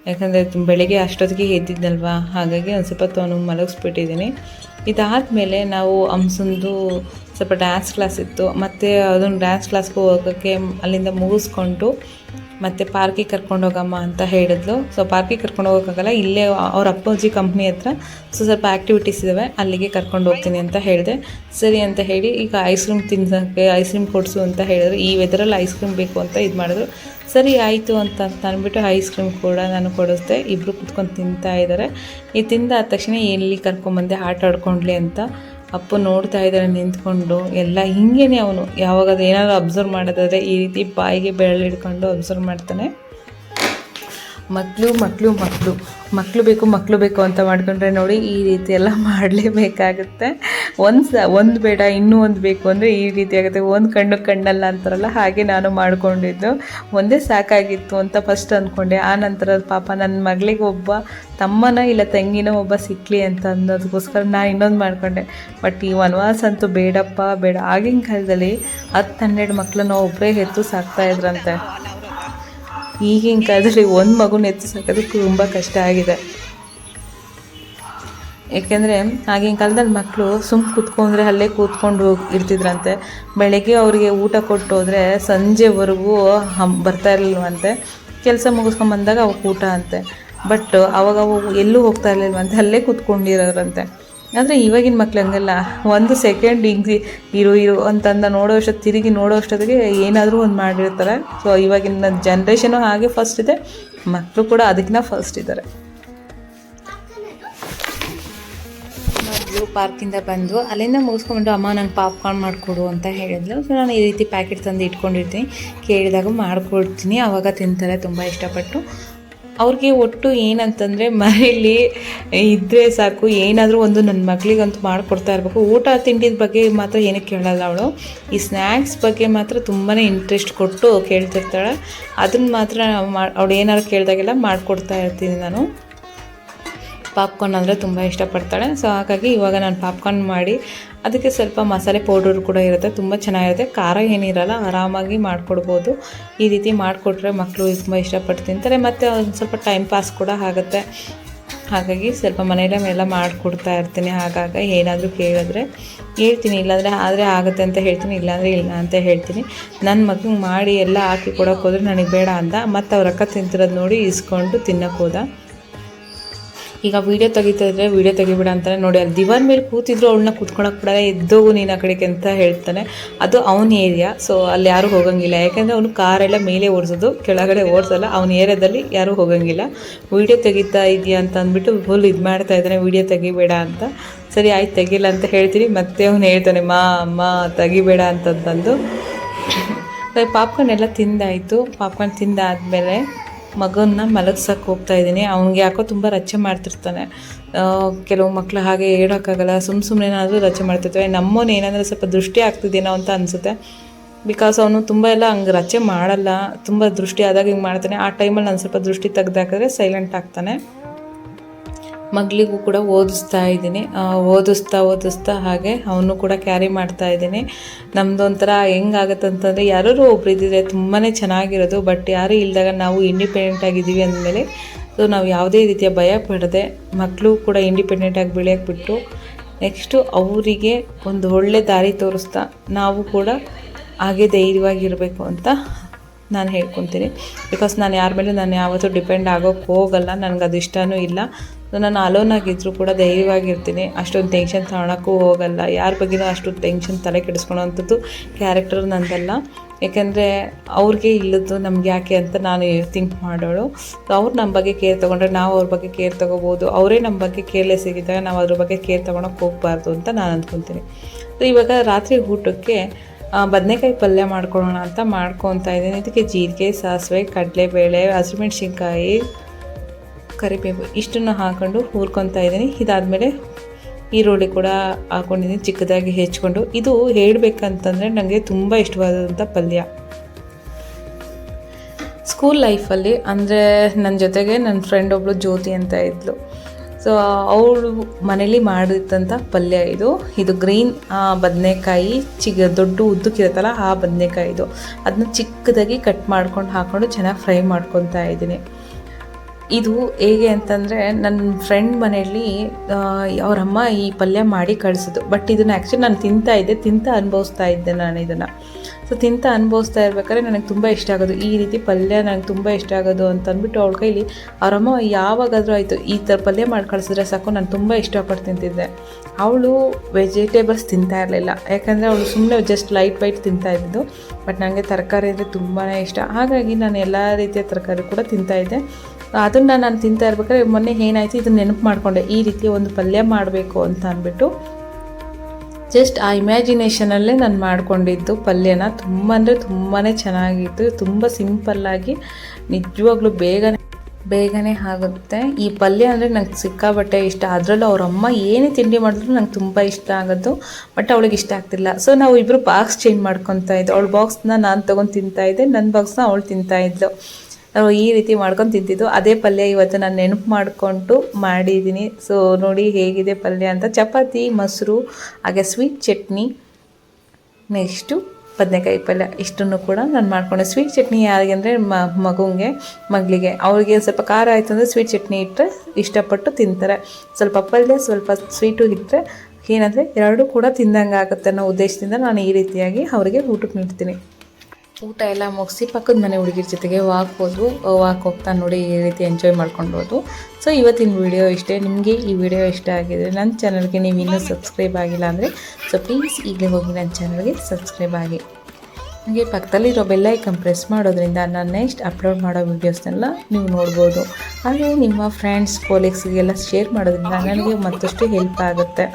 A: ಯಾಕಂದರೆ ಬೆಳಗ್ಗೆ ಅಷ್ಟೊತ್ತಿಗೆ ಎದ್ದಿದ್ದಲ್ವಾ ಹಾಗಾಗಿ ಒಂದು ಸ್ವಲ್ಪ ಹೊತ್ತು ಅವನು ಮಲಗಿಸ್ಬಿಟ್ಟಿದ್ದೀನಿ. ಇದಾದಮೇಲೆ ನಾವು ಹಂಸಂದು ಸ್ವಲ್ಪ ಡ್ಯಾನ್ಸ್ ಕ್ಲಾಸ್ ಇತ್ತು. ಮತ್ತು ಅದನ್ನು ಡ್ಯಾನ್ಸ್ ಕ್ಲಾಸ್ಗೆ ಹೋಗೋಕ್ಕೆ ಅಲ್ಲಿಂದ ಮುಗಿಸ್ಕೊಂಡು ಮತ್ತು ಪಾರ್ಕಿಗೆ ಕರ್ಕೊಂಡು ಹೋಗಮ್ಮ ಅಂತ ಹೇಳಿದ್ಲು. ಸೊ ಪಾರ್ಕಿಗೆ ಕರ್ಕೊಂಡು ಹೋಗೋಕ್ಕಾಗಲ್ಲ, ಇಲ್ಲೇ ಅವ್ರ ಅಪ್ಪಾಜಿ ಕಂಪ್ನಿ ಹತ್ರ ಸೊ ಸ್ವಲ್ಪ ಆ್ಯಕ್ಟಿವಿಟೀಸ್ ಇದ್ದಾವೆ ಅಲ್ಲಿಗೆ ಕರ್ಕೊಂಡು ಹೋಗ್ತೀನಿ ಅಂತ ಹೇಳಿದೆ. ಸರಿ ಅಂತ ಹೇಳಿ, ಈಗ ಐಸ್ ಕ್ರೀಮ್ ತಿನ್ನೋಕ್ಕೆ ಐಸ್ ಕ್ರೀಮ್ ಕೊಡಿಸು ಅಂತ ಹೇಳಿದ್ರು. ಈ ವೆದರಲ್ಲಿ ಐಸ್ ಕ್ರೀಮ್ ಬೇಕು ಅಂತ ಇದು ಮಾಡಿದ್ರು. ಸರಿ, ಆಯಿತು ಅಂತ ಅಂತ ಅಂದ್ಬಿಟ್ಟು ಐಸ್ ಕ್ರೀಮ್ ಕೂಡ ನಾನು ಕೊಡಿಸ್ದೆ. ಇಬ್ಬರು ಕುತ್ಕೊಂಡು ತಿಂತಾ ಇದ್ದಾರೆ ಈ ತಿಂದಾದ ತಕ್ಷಣ ಎಲ್ಲಿ ಕರ್ಕೊಂಬಂದೆ, ಆಟ ಆಡ್ಕೊಂಡ್ಲಿ ಅಂತ ಅಪ್ಪ ನೋಡ್ತಾ ಇದ್ದಾರೆ ನಿಂತ್ಕೊಂಡು. ಎಲ್ಲ ಹಿಂಗೇನೆ ಅವನು. ಯಾವಾಗ ಏನಾದ್ರು ಅಬ್ಸರ್ವ್ ಮಾಡೋದಾದ್ರೆ ಈ ರೀತಿ ಬಾಯಿಗೆ ಬೆರಳಿಡ್ಕೊಂಡು ಅಬ್ಸರ್ವ್ ಮಾಡ್ತಾನೆ. ಮಕ್ಕಳು ಮಕ್ಕಳು ಮಕ್ಕಳು ಮಕ್ಕಳು ಬೇಕು ಮಕ್ಕಳು ಬೇಕು ಅಂತ ಮಾಡ್ಕೊಂಡ್ರೆ ನೋಡಿ ಈ ರೀತಿ ಎಲ್ಲ ಮಾಡಲೇಬೇಕಾಗುತ್ತೆ. ಒಂದು ಸ ಒಂದು ಬೇಡ, ಇನ್ನೂ ಒಂದು ಬೇಕು ಅಂದರೆ ಈ ರೀತಿ ಆಗುತ್ತೆ. ಒಂದು ಕಣ್ಣು ಕಣ್ಣಲ್ಲ ಅಂತಾರಲ್ಲ, ಹಾಗೆ ನಾನು ಮಾಡಿಕೊಂಡಿದ್ದು. ಒಂದೇ ಸಾಕಾಗಿತ್ತು ಅಂತ ಫಸ್ಟ್ ಅಂದ್ಕೊಂಡೆ ಆ ನಂತರ ಪಾಪ ನನ್ನ ಮಗಳಿಗೆ ಒಬ್ಬ ತಮ್ಮನ ಇಲ್ಲ ತಂಗಿನ ಒಬ್ಬ ಸಿಕ್ಕಲಿ ಅಂತ ಅನ್ನೋದಕ್ಕೋಸ್ಕರ ನಾನು ಇನ್ನೊಂದು ಮಾಡಿಕೊಂಡೆ. ಬಟ್ ಈ ವನವಾಸ ಅಂತೂ ಬೇಡಪ್ಪ, ಬೇಡ. ಆಗಿನ ಕಾಲದಲ್ಲಿ ಹತ್ತು ಹನ್ನೆರಡು ಮಕ್ಕಳನ್ನ ಒಬ್ಬರೇ ಹೆತ್ತು ಸಾಕ್ತಾ ಇದ್ರಂತೆ. ಈಗಿನ ಕಾಲದಲ್ಲಿ ಒಂದು ಮಗುನ ಎತ್ತು ಸಾಕೋದಕ್ಕೆ ತುಂಬ ಕಷ್ಟ ಆಗಿದೆ. ಏಕೆಂದರೆ ಆಗಿನ ಕಾಲದಲ್ಲಿ ಮಕ್ಕಳು ಸುಮ್ಮ ಕೂತ್ಕೊಂಡ್ರೆ ಅಲ್ಲೇ ಕೂತ್ಕೊಂಡು ಇರ್ತಿದ್ರಂತೆ. ಬೆಳಗ್ಗೆ ಅವರಿಗೆ ಊಟ ಕೊಟ್ಟು ಹೋದರೆ ಸಂಜೆವರೆಗೂ ಹಮ್ ಬರ್ತಾ ಇರಲಿಲ್ವಂತೆ. ಕೆಲಸ ಮುಗಿಸ್ಕೊಂಬಂದಾಗ ಅವಕ್ಕೆ ಊಟ ಅಂತೆ. ಬಟ್ ಅವಾಗ ಅವು ಎಲ್ಲೂ ಹೋಗ್ತಾ ಇರಲಿಲ್ವಂತೆ, ಅಲ್ಲೇ ಕೂತ್ಕೊಂಡಿರೋರಂತೆ. ಆದರೆ ಇವಾಗಿನ ಮಕ್ಳು ಹಂಗಲ್ಲ. ಒಂದು ಸೆಕೆಂಡ್ ಹಿಂಗೆ ಇರು ಇರು ಅಂತಂದ ನೋಡೋ ಅಷ್ಟೊತ್ತು, ತಿರುಗಿ ನೋಡೋ ಅಷ್ಟೊತ್ತಿಗೆ ಏನಾದರೂ ಒಂದು ಮಾಡಿರ್ತಾರೆ. ಸೊ ಇವಾಗಿನ ಜನ್ರೇಷನು ಹಾಗೆ ಫಸ್ಟ್ ಇದೆ. ಮಕ್ಕಳು ಕೂಡ ಅದಕ್ಕಿಂತ ಫಸ್ಟ್ ಇದ್ದಾರೆ ಪಾರ್ಕಿಂದ ಬಂದು ಅಲ್ಲಿಂದ ಮುಗಿಸ್ಕೊಂಡು ಅಮ್ಮ ನಂಗೆ ಪಾಪ್ಕಾರ್ನ್ ಮಾಡಿಕೊಡು ಅಂತ ಹೇಳಿದ್ಲು. ಸೊ ನಾನು ಈ ರೀತಿ ಪ್ಯಾಕೆಟ್ ತಂದು ಇಟ್ಕೊಂಡಿರ್ತೀನಿ. ಕೇಳಿದಾಗ ಮಾಡಿಕೊಡ್ತೀನಿ. ಆವಾಗ ತಿಂತಾರೆ, ತುಂಬ ಇಷ್ಟಪಟ್ಟು. ಅವ್ರಿಗೆ ಒಟ್ಟು ಏನಂತಂದರೆ ಮನೇಲಿ ಇದ್ದರೆ ಸಾಕು, ಏನಾದರೂ ಒಂದು ನನ್ನ ಮಗಳಿಗಂತೂ ಮಾಡಿಕೊಡ್ತಾ ಇರಬೇಕು. ಊಟ ತಿಂಡಿದ ಬಗ್ಗೆ ಮಾತ್ರ ಏನಕ್ಕೆ ಕೇಳಲ್ಲ ಅವಳು. ಈ ಸ್ನ್ಯಾಕ್ಸ್ ಬಗ್ಗೆ ಮಾತ್ರ ತುಂಬಾ ಇಂಟ್ರೆಸ್ಟ್ ಕೊಟ್ಟು ಕೇಳ್ತಿರ್ತಾಳೆ. ಅದನ್ನು ಮಾತ್ರ ಅವಳು ಏನಾದ್ರು ಕೇಳಿದಾಗೆಲ್ಲ ಮಾಡಿಕೊಡ್ತಾ ಇರ್ತೀನಿ ನಾನು. ಪಾಪ್ಕಾರ್ನ್ ಅಂದರೆ ತುಂಬ ಇಷ್ಟಪಡ್ತಾಳೆ. ಸೊ ಹಾಗಾಗಿ ಇವಾಗ ನಾನು ಪಾಪ್ಕಾರ್ನ್ ಮಾಡಿ ಅದಕ್ಕೆ ಸ್ವಲ್ಪ ಮಸಾಲೆ ಪೌಡರ್ ಕೂಡ ಇರುತ್ತೆ, ತುಂಬ ಚೆನ್ನಾಗಿರುತ್ತೆ. ಖಾರ ಏನಿರಲ್ಲ, ಆರಾಮಾಗಿ ಮಾಡಿಕೊಡ್ಬೋದು. ಈ ರೀತಿ ಮಾಡಿಕೊಟ್ರೆ ಮಕ್ಕಳು ತುಂಬ ಇಷ್ಟಪಟ್ಟು ತಿಂತಾರೆ, ಮತ್ತು ಒಂದು ಸ್ವಲ್ಪ ಟೈಮ್ ಪಾಸ್ ಕೂಡ ಆಗುತ್ತೆ. ಹಾಗಾಗಿ ಸ್ವಲ್ಪ ಮನೆಯಲ್ಲೇ ಎಲ್ಲ ಮಾಡಿಕೊಡ್ತಾ ಇರ್ತೀನಿ. ಆಗಾಗ ಏನಾದರೂ ಕೇಳಿದ್ರೆ ಹೇಳ್ತೀನಿ, ಇಲ್ಲಾಂದರೆ ಆದರೆ ಆಗುತ್ತೆ ಅಂತ ಹೇಳ್ತೀನಿ, ಇಲ್ಲಾಂದರೆ ಇಲ್ಲ ಅಂತ ಹೇಳ್ತೀನಿ. ನನ್ನ ಮಗನಿಗೆ ಮಾಡಿ ಎಲ್ಲ ಹಾಕಿ ಕೊಡೋಕೆ ಹೋದ್ರೆ ನನಗೆ ಬೇಡ ಅಂತ ಮತ್ತು ಅವ್ರ ಅಕ್ಕ ತಿಂತಿರೋದು ನೋಡಿ ಇಸ್ಕೊಂಡು ತಿನ್ನಕ್ಕೆ ಹೋದ. ಈಗ ವೀಡಿಯೋ ತೆಗಿತಾ ಇದ್ರೆ ವೀಡಿಯೋ ತೆಗಿಬೇಡ ಅಂತಾನೆ ನೋಡಿ, ಅಲ್ಲಿ ದಿವಾನ್ ಮೇಲೆ ಕೂತಿದ್ರು ಅವಳನ್ನ ಕೂತ್ಕೊಳಕ್ಕೆ ಬಿಡಲ್ಲ ಎದ್ದೋಗು ನೀನು ಆ ಕಡೆಗೆ ಅಂತ ಹೇಳ್ತಾನೆ. ಅದು ಅವನ ಏರಿಯಾ ಸೊ ಅಲ್ಲಿ ಯಾರು ಹೋಗಂಗಿಲ್ಲ. ಯಾಕೆಂದರೆ ಅವನು ಕಾರೆಲ್ಲ ಮೇಲೆ ಓಡಿಸೋದು, ಕೆಳಗಡೆ ಓಡಿಸಲ್ಲ. ಅವನ ಏರಿಯಾದಲ್ಲಿ ಯಾರೂ ಹೋಗಂಗಿಲ್ಲ. ವೀಡಿಯೋ ತೆಗಿತಾ ಇದೆಯಾ ಅಂತ ಅಂದ್ಬಿಟ್ಟು ಫುಲ್ ಇದು ಮಾಡ್ತಾ ಇದ್ದಾನೆ ವೀಡಿಯೋ ತೆಗಿಬೇಡ ಅಂತ. ಸರಿ, ಆಯ್ತು, ತೆಗಿಲ್ಲ ಅಂತ ಹೇಳ್ತೀನಿ. ಮತ್ತೆ ಅವನು ಹೇಳ್ತಾನೆ, ಮಾ, ಅಮ್ಮ, ತೆಗಿಬೇಡ ಅಂತಂದು ಪಾಪ್ಕಾರ್ನ್ ಎಲ್ಲ ತಿಂದಾಯಿತು. ಪಾಪ್ಕಾರ್ನ್ ತಿಂದಾದ್ಮೇಲೆ ಮಗನ್ನ ಮಲಗ್ಸಕ್ಕೆ ಹೋಗ್ತಾ ಇದ್ದೀನಿ. ಅವ್ನಿಗೆ ಯಾಕೋ ತುಂಬ ರಚೆ ಮಾಡ್ತಿರ್ತಾನೆ. ಕೆಲವು ಮಕ್ಕಳು ಹಾಗೆ ಹೇಳೋಕ್ಕಾಗಲ್ಲ. ಸುಮ್ಮ ಸುಮ್ಮನೆ ಏನಾದರೂ ರಚೆ ಮಾಡ್ತಿರ್ತವೆ ನಮ್ಮವನು ಏನಂದರೆ ಸ್ವಲ್ಪ ದೃಷ್ಟಿ ಆಗ್ತಿದ್ದೇನೋ ಅಂತ ಅನಿಸುತ್ತೆ. ಬಿಕಾಸ್ ಅವನು ತುಂಬ ಎಲ್ಲ ಹಂಗೆ ರಚೆ ಮಾಡಲ್ಲ. ತುಂಬ ದೃಷ್ಟಿ ಆದಾಗ ಹಿಂಗೆ ಮಾಡ್ತಾನೆ. ಆ ಟೈಮಲ್ಲಿ ನಾನು ಸ್ವಲ್ಪ ದೃಷ್ಟಿ ತೆಗ್ದಾಕಿದ್ರೆ ಸೈಲೆಂಟ್ ಆಗ್ತಾನೆ. ಮಗಳಿಗೂ ಕೂಡ ಓದಿಸ್ತಾ ಇದ್ದೀನಿ. ಓದಿಸ್ತಾ ಓದಿಸ್ತಾ ಹಾಗೆ ಅವನು ಕೂಡ ಕ್ಯಾರಿ ಮಾಡ್ತಾ ಇದ್ದೀನಿ. ನಮ್ಮದು ಒಂಥರ ಹೆಂಗಾಗತ್ತೆ ಅಂತಂದರೆ ಯಾರು ಒಬ್ರು ಇದ್ದಿದ್ರೆ ತುಂಬಾ ಚೆನ್ನಾಗಿರೋದು ಬಟ್ ಯಾರೂ ಇಲ್ದಾಗ ನಾವು ಇಂಡಿಪೆಂಡೆಂಟ್ ಆಗಿದ್ದೀವಿ ಅಂದಮೇಲೆ ಸೊ ನಾವು ಯಾವುದೇ ರೀತಿಯ ಭಯ ಪಡದೆ ಮಕ್ಕಳು ಕೂಡ ಇಂಡಿಪೆಂಡೆಂಟಾಗಿ ಬೆಳೆಯೋಕೆ ಬಿಟ್ಟು ನೆಕ್ಸ್ಟು ಅವರಿಗೆ ಒಂದು ಒಳ್ಳೆ ದಾರಿ ತೋರಿಸ್ತಾ ನಾವು ಕೂಡ ಹಾಗೆ ಧೈರ್ಯವಾಗಿರಬೇಕು ಅಂತ ನಾನು ಹೇಳ್ಕೊತೀನಿ. ಬಿಕಾಸ್ ನಾನು ಯಾರ ಮೇಲೆ ನಾನು ಯಾವತ್ತೂ ಡಿಪೆಂಡ್ ಆಗೋಕ್ಕೆ ಹೋಗಲ್ಲ. ನನಗೆ ಅದು ಇಷ್ಟನೂ ಇಲ್ಲ. ನಾನು ಅಲೋನ್ ಆಗಿದ್ದರೂ ಕೂಡ ಧೈರ್ಯವಾಗಿರ್ತೀನಿ. ಅಷ್ಟೊಂದು ಟೆನ್ಷನ್ ತಗೊಳಕ್ಕೂ ಹೋಗಲ್ಲ. ಯಾರ ಬಗ್ಗೆನೂ ಅಷ್ಟು ಟೆನ್ಷನ್ ತಲೆ ಕೆಡಿಸ್ಕೊಳ್ಳೋವಂಥದ್ದು ಕ್ಯಾರೆಕ್ಟರ್ ನಂದಲ್ಲ. ಯಾಕೆಂದರೆ ಅವ್ರಿಗೆ ಇಲ್ಲದ್ದು ನಮ್ಗೆ ಯಾಕೆ ಅಂತ ನಾನು ಥಿಂಕ್ ಮಾಡೋಳು. ಸೊ ಅವ್ರು ನಮ್ಮ ಬಗ್ಗೆ ಕೇರ್ ತೊಗೊಂಡ್ರೆ ನಾವು ಅವ್ರ ಬಗ್ಗೆ ಕೇರ್ ತೊಗೋಬೋದು. ಅವರೇ ನಮ್ಮ ಬಗ್ಗೆ ಕೇರ್ಲೆಸ್ ಆಗಿದ್ದಾಗ ನಾವು ಅದ್ರ ಬಗ್ಗೆ ಕೇರ್ ತೊಗೊಳಕ್ಕೆ ಹೋಗಬಾರ್ದು ಅಂತ ನಾನು ಅಂದ್ಕೊತೀನಿ ಸೊ ಇವಾಗ ರಾತ್ರಿ ಊಟಕ್ಕೆ ಬದನೆಕಾಯಿ ಪಲ್ಯ ಮಾಡ್ಕೊಳ್ಳೋಣ ಅಂತ ಮಾಡ್ಕೊತಾ ಇದ್ದೀನಿ. ಇದಕ್ಕೆ ಜೀರಿಗೆ, ಸಾಸಿವೆ, ಕಡಲೆಬೇಳೆ, ಹಸಿಮೆಣ್ಸಿನ್ಕಾಯಿ ಕರಿಬೇವು ಇಷ್ಟನ್ನು ಹಾಕೊಂಡು ಹುರ್ಕೊತಾ ಇದ್ದೀನಿ. ಇದಾದಮೇಲೆ ಈರುಳ್ಳಿ ಕೂಡ ಹಾಕೊಂಡಿದ್ದೀನಿ, ಚಿಕ್ಕದಾಗಿ ಹೆಚ್ಕೊಂಡು. ಇದು ಹೇಳಬೇಕಂತಂದರೆ ನನಗೆ ತುಂಬ ಇಷ್ಟವಾದಂಥ ಪಲ್ಯ. ಸ್ಕೂಲ್ ಲೈಫಲ್ಲಿ ಅಂದರೆ ನನ್ನ ಜೊತೆಗೆ ನನ್ನ ಫ್ರೆಂಡ್ ಒಬ್ಬಳು ಜ್ಯೋತಿ ಅಂತ ಇದ್ಲು. ಸೊ ಅವಳು ಮನೇಲಿ ಮಾಡಿದಂಥ ಪಲ್ಯ ಇದು. ಇದು ಗ್ರೀನ್ ಬದನೆಕಾಯಿ, ಚಿಗ, ದೊಡ್ಡ ಉದ್ದಕ್ಕಿರುತ್ತಲ್ಲ ಆ ಬದನೆಕಾಯಿ ಇದು. ಅದನ್ನ ಚಿಕ್ಕದಾಗಿ ಕಟ್ ಮಾಡ್ಕೊಂಡು ಹಾಕ್ಕೊಂಡು ಚೆನ್ನಾಗಿ ಫ್ರೈ ಮಾಡ್ಕೊತಾ ಇದ್ದೀನಿ. ಇದು ಹೇಗೆ ಅಂತಂದರೆ ನನ್ನ ಫ್ರೆಂಡ್ ಮನೆಯಲ್ಲಿ ಅವರಮ್ಮ ಈ ಪಲ್ಯ ಮಾಡಿ ಕಳಿಸಿದ್ದು ಬಟ್ ಇದನ್ನು ಆ್ಯಕ್ಚುಲಿ ನಾನು ತಿಂತಾ ಇದ್ದೆ, ತಿಂತ ಅನುಭವಿಸ್ತಾ ಇದ್ದೆ ನಾನು ಇದನ್ನು. ಸೊ ತಿಂತ ಅನುಭವಿಸ್ತಾ ಇರ್ಬೇಕಾದ್ರೆ ನನಗೆ ತುಂಬ ಇಷ್ಟ ಆಗೋದು. ಈ ರೀತಿ ಪಲ್ಯ ನನಗೆ ತುಂಬ ಇಷ್ಟ ಆಗೋದು ಅಂತ ಅಂದ್ಬಿಟ್ಟು ಅವಳ ಕೈಲಿ ಅವರಮ್ಮ ಯಾವಾಗಾದರೂ ಆಯಿತು, ಈ ಥರ ಪಲ್ಯ ಮಾಡಿ ಕಳಿಸಿದ್ರೆ ಸಾಕು, ನಾನು ತುಂಬ ಇಷ್ಟಪಟ್ಟು ತಿಂತಿದ್ದೆ. ಅವಳು ವೆಜಿಟೇಬಲ್ಸ್ ತಿಂತಾ ಇರಲಿಲ್ಲ. ಯಾಕಂದರೆ ಅವಳು ಸುಮ್ಮನೆ ಜಸ್ಟ್ ಲೈಟ್ ವೈಟ್ ತಿಂತಾ ಇದ್ದಿದ್ದು. ಬಟ್ ನನಗೆ ತರಕಾರಿ ಅಂದರೆ ತುಂಬಾ ಇಷ್ಟ. ಹಾಗಾಗಿ ನಾನು ಎಲ್ಲ ರೀತಿಯ ತರಕಾರಿ ಕೂಡ ತಿಂತಾ ಇದ್ದೆ. ಅದನ್ನು ನಾನು ತಿಂತಾ ಇರ್ಬೇಕಾದ್ರೆ ಮೊನ್ನೆ ಏನಾಯಿತು? ಇದನ್ನ ನೆನಪು ಮಾಡಿಕೊಂಡೆ. ಈ ರೀತಿ ಒಂದು ಪಲ್ಯ ಮಾಡಬೇಕು ಅಂತ ಅಂದ್ಬಿಟ್ಟು. ಜಸ್ಟ್ ಆ ಇಮ್ಯಾಜಿನೇಷನಲ್ಲೇ ನಾನು ಮಾಡಿಕೊಂಡಿದ್ದು ಪಲ್ಯನ. ತುಂಬ ಅಂದರೆ ತುಂಬಾ ಚೆನ್ನಾಗಿತ್ತು. ತುಂಬ ಸಿಂಪಲ್ಲಾಗಿ ನಿಜವಾಗ್ಲೂ ಬೇಗನೆ ಬೇಗನೆ ಆಗುತ್ತೆ. ಈ ಪಲ್ಯ ಅಂದರೆ ನಂಗೆ ಸಿಕ್ಕಾಬಟ್ಟೆ ಇಷ್ಟ. ಅದರಲ್ಲೂ ಅವ್ರ ಅಮ್ಮ ಏನೇ ತಿಂಡಿ ಮಾಡಿದ್ರು ನಂಗೆ ತುಂಬ ಇಷ್ಟ ಆಗೋದು. ಬಟ್ ಅವಳಿಗೆ ಇಷ್ಟ ಆಗ್ತಿಲ್ಲ. ಸೊ ನಾವು ಇಬ್ಬರು ಬಾಕ್ಸ್ ಚೇಂಜ್ ಮಾಡ್ಕೊತಾ ಇದ್ದೆ ಅವಳ ಬಾಕ್ಸ್ನ ನಾನು ತೊಗೊಂಡು ತಿಂತಾಯಿದ್ದೆ ನನ್ನ ಬಾಕ್ಸ್ನ ಅವಳು ತಿಂತಾ ಇದ್ಲು. ನಾವು ಈ ರೀತಿ ಮಾಡ್ಕೊಂಡು ತಿಂತಿದ್ದು ಅದೇ ಪಲ್ಯ ಇವತ್ತು ನಾನು ನೆನಪು ಮಾಡಿಕೊಂಡು ಮಾಡಿದ್ದೀನಿ ಸೊ ನೋಡಿ ಹೇಗಿದೆ ಪಲ್ಯ ಅಂತ. ಚಪಾತಿ, ಮೊಸರು, ಹಾಗೆ ಸ್ವೀಟ್ ಚಟ್ನಿ, ನೆಕ್ಸ್ಟು ಬದನೆಕಾಯಿ ಪಲ್ಯ. ಇಷ್ಟನ್ನು ಕೂಡ ನಾನು ಮಾಡ್ಕೊಂಡೆ. ಸ್ವೀಟ್ ಚಟ್ನಿ ಯಾರಿಗೆ ಅಂದರೆ ಮ, ಮಗುಂಗೆ, ಮಗಳಿಗೆ. ಅವ್ರಿಗೆ ಸ್ವಲ್ಪ ಖಾರ ಆಯಿತು ಅಂದರೆ ಸ್ವೀಟ್ ಚಟ್ನಿ ಇಟ್ಟರೆ ಇಷ್ಟಪಟ್ಟು ತಿಂತಾರೆ. ಸ್ವಲ್ಪ ಪಲ್ಯ, ಸ್ವಲ್ಪ ಸ್ವೀಟು ಇಟ್ಟರೆ ಏನಂದರೆ ಎರಡೂ ಕೂಡ ತಿಂದಂಗೆ ಆಗುತ್ತೆ ಅನ್ನೋ ಉದ್ದೇಶದಿಂದ ನಾನು ಈ ರೀತಿಯಾಗಿ ಅವರಿಗೆ ಊಟಕ್ಕೆ ನೀಡ್ತೀನಿ. ಊಟ ಎಲ್ಲ ಮುಗಿಸಿ ಪಕ್ಕದ ಮನೆ ಹುಡುಗಿರ ಜೊತೆಗೆ ವಾಕ್ ಹೋದ್ವು ವಾಕ್ ಹೋಗ್ತಾ ನೋಡಿ ಈ ರೀತಿ ಎಂಜಾಯ್ ಮಾಡ್ಕೊಂಡು ಹೋದ್ವು ಸೊ ಇವತ್ತಿನ ವಿಡಿಯೋ ಇಷ್ಟೇ. ನಿಮಗೆ ಈ ವಿಡಿಯೋ ಇಷ್ಟ ಆಗಿದೆ ನನ್ನ ಚಾನಲ್ಗೆ ನೀವು ಇನ್ನೂ ಸಬ್ಸ್ಕ್ರೈಬ್ ಆಗಿಲ್ಲ ಅಂದರೆ ಸೊ ಪ್ಲೀಸ್ ಈಗಲೇ ಹೋಗಿ ನನ್ನ ಚಾನಲ್ಗೆ ಸಬ್ಸ್ಕ್ರೈಬ್ ಆಗಿ. ಹಾಗೆ ಪಕ್ಕದಲ್ಲಿರೋ ಬೆಲ್ಲೈಕನ್ ಪ್ರೆಸ್ ಮಾಡೋದ್ರಿಂದ ನಾನು ನೆಕ್ಸ್ಟ್ ಅಪ್ಲೋಡ್ ಮಾಡೋ ವೀಡಿಯೋಸ್ನೆಲ್ಲ ನೀವು ನೋಡ್ಬೋದು. ಹಾಗೆ ನಿಮ್ಮ ಫ್ರೆಂಡ್ಸ್ ಕೊಲೀಗ್ಸ್ಗೆಲ್ಲ ಶೇರ್ ಮಾಡೋದ್ರಿಂದ ನನಗೆ ಮತ್ತಷ್ಟು ಹೆಲ್ಪ್ ಆಗುತ್ತೆ.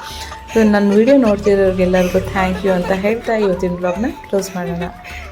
A: ಸೊ ನನ್ನ ವಿಡಿಯೋ ನೋಡ್ತಿರೋರಿಗೆಲ್ಲರಿಗೂ ಥ್ಯಾಂಕ್ ಯು ಅಂತ ಹೇಳ್ತಾ ಇವತ್ತಿನ ಬ್ಲಾಗ್ನ ಕ್ಲೋಸ್ ಮಾಡೋಣ.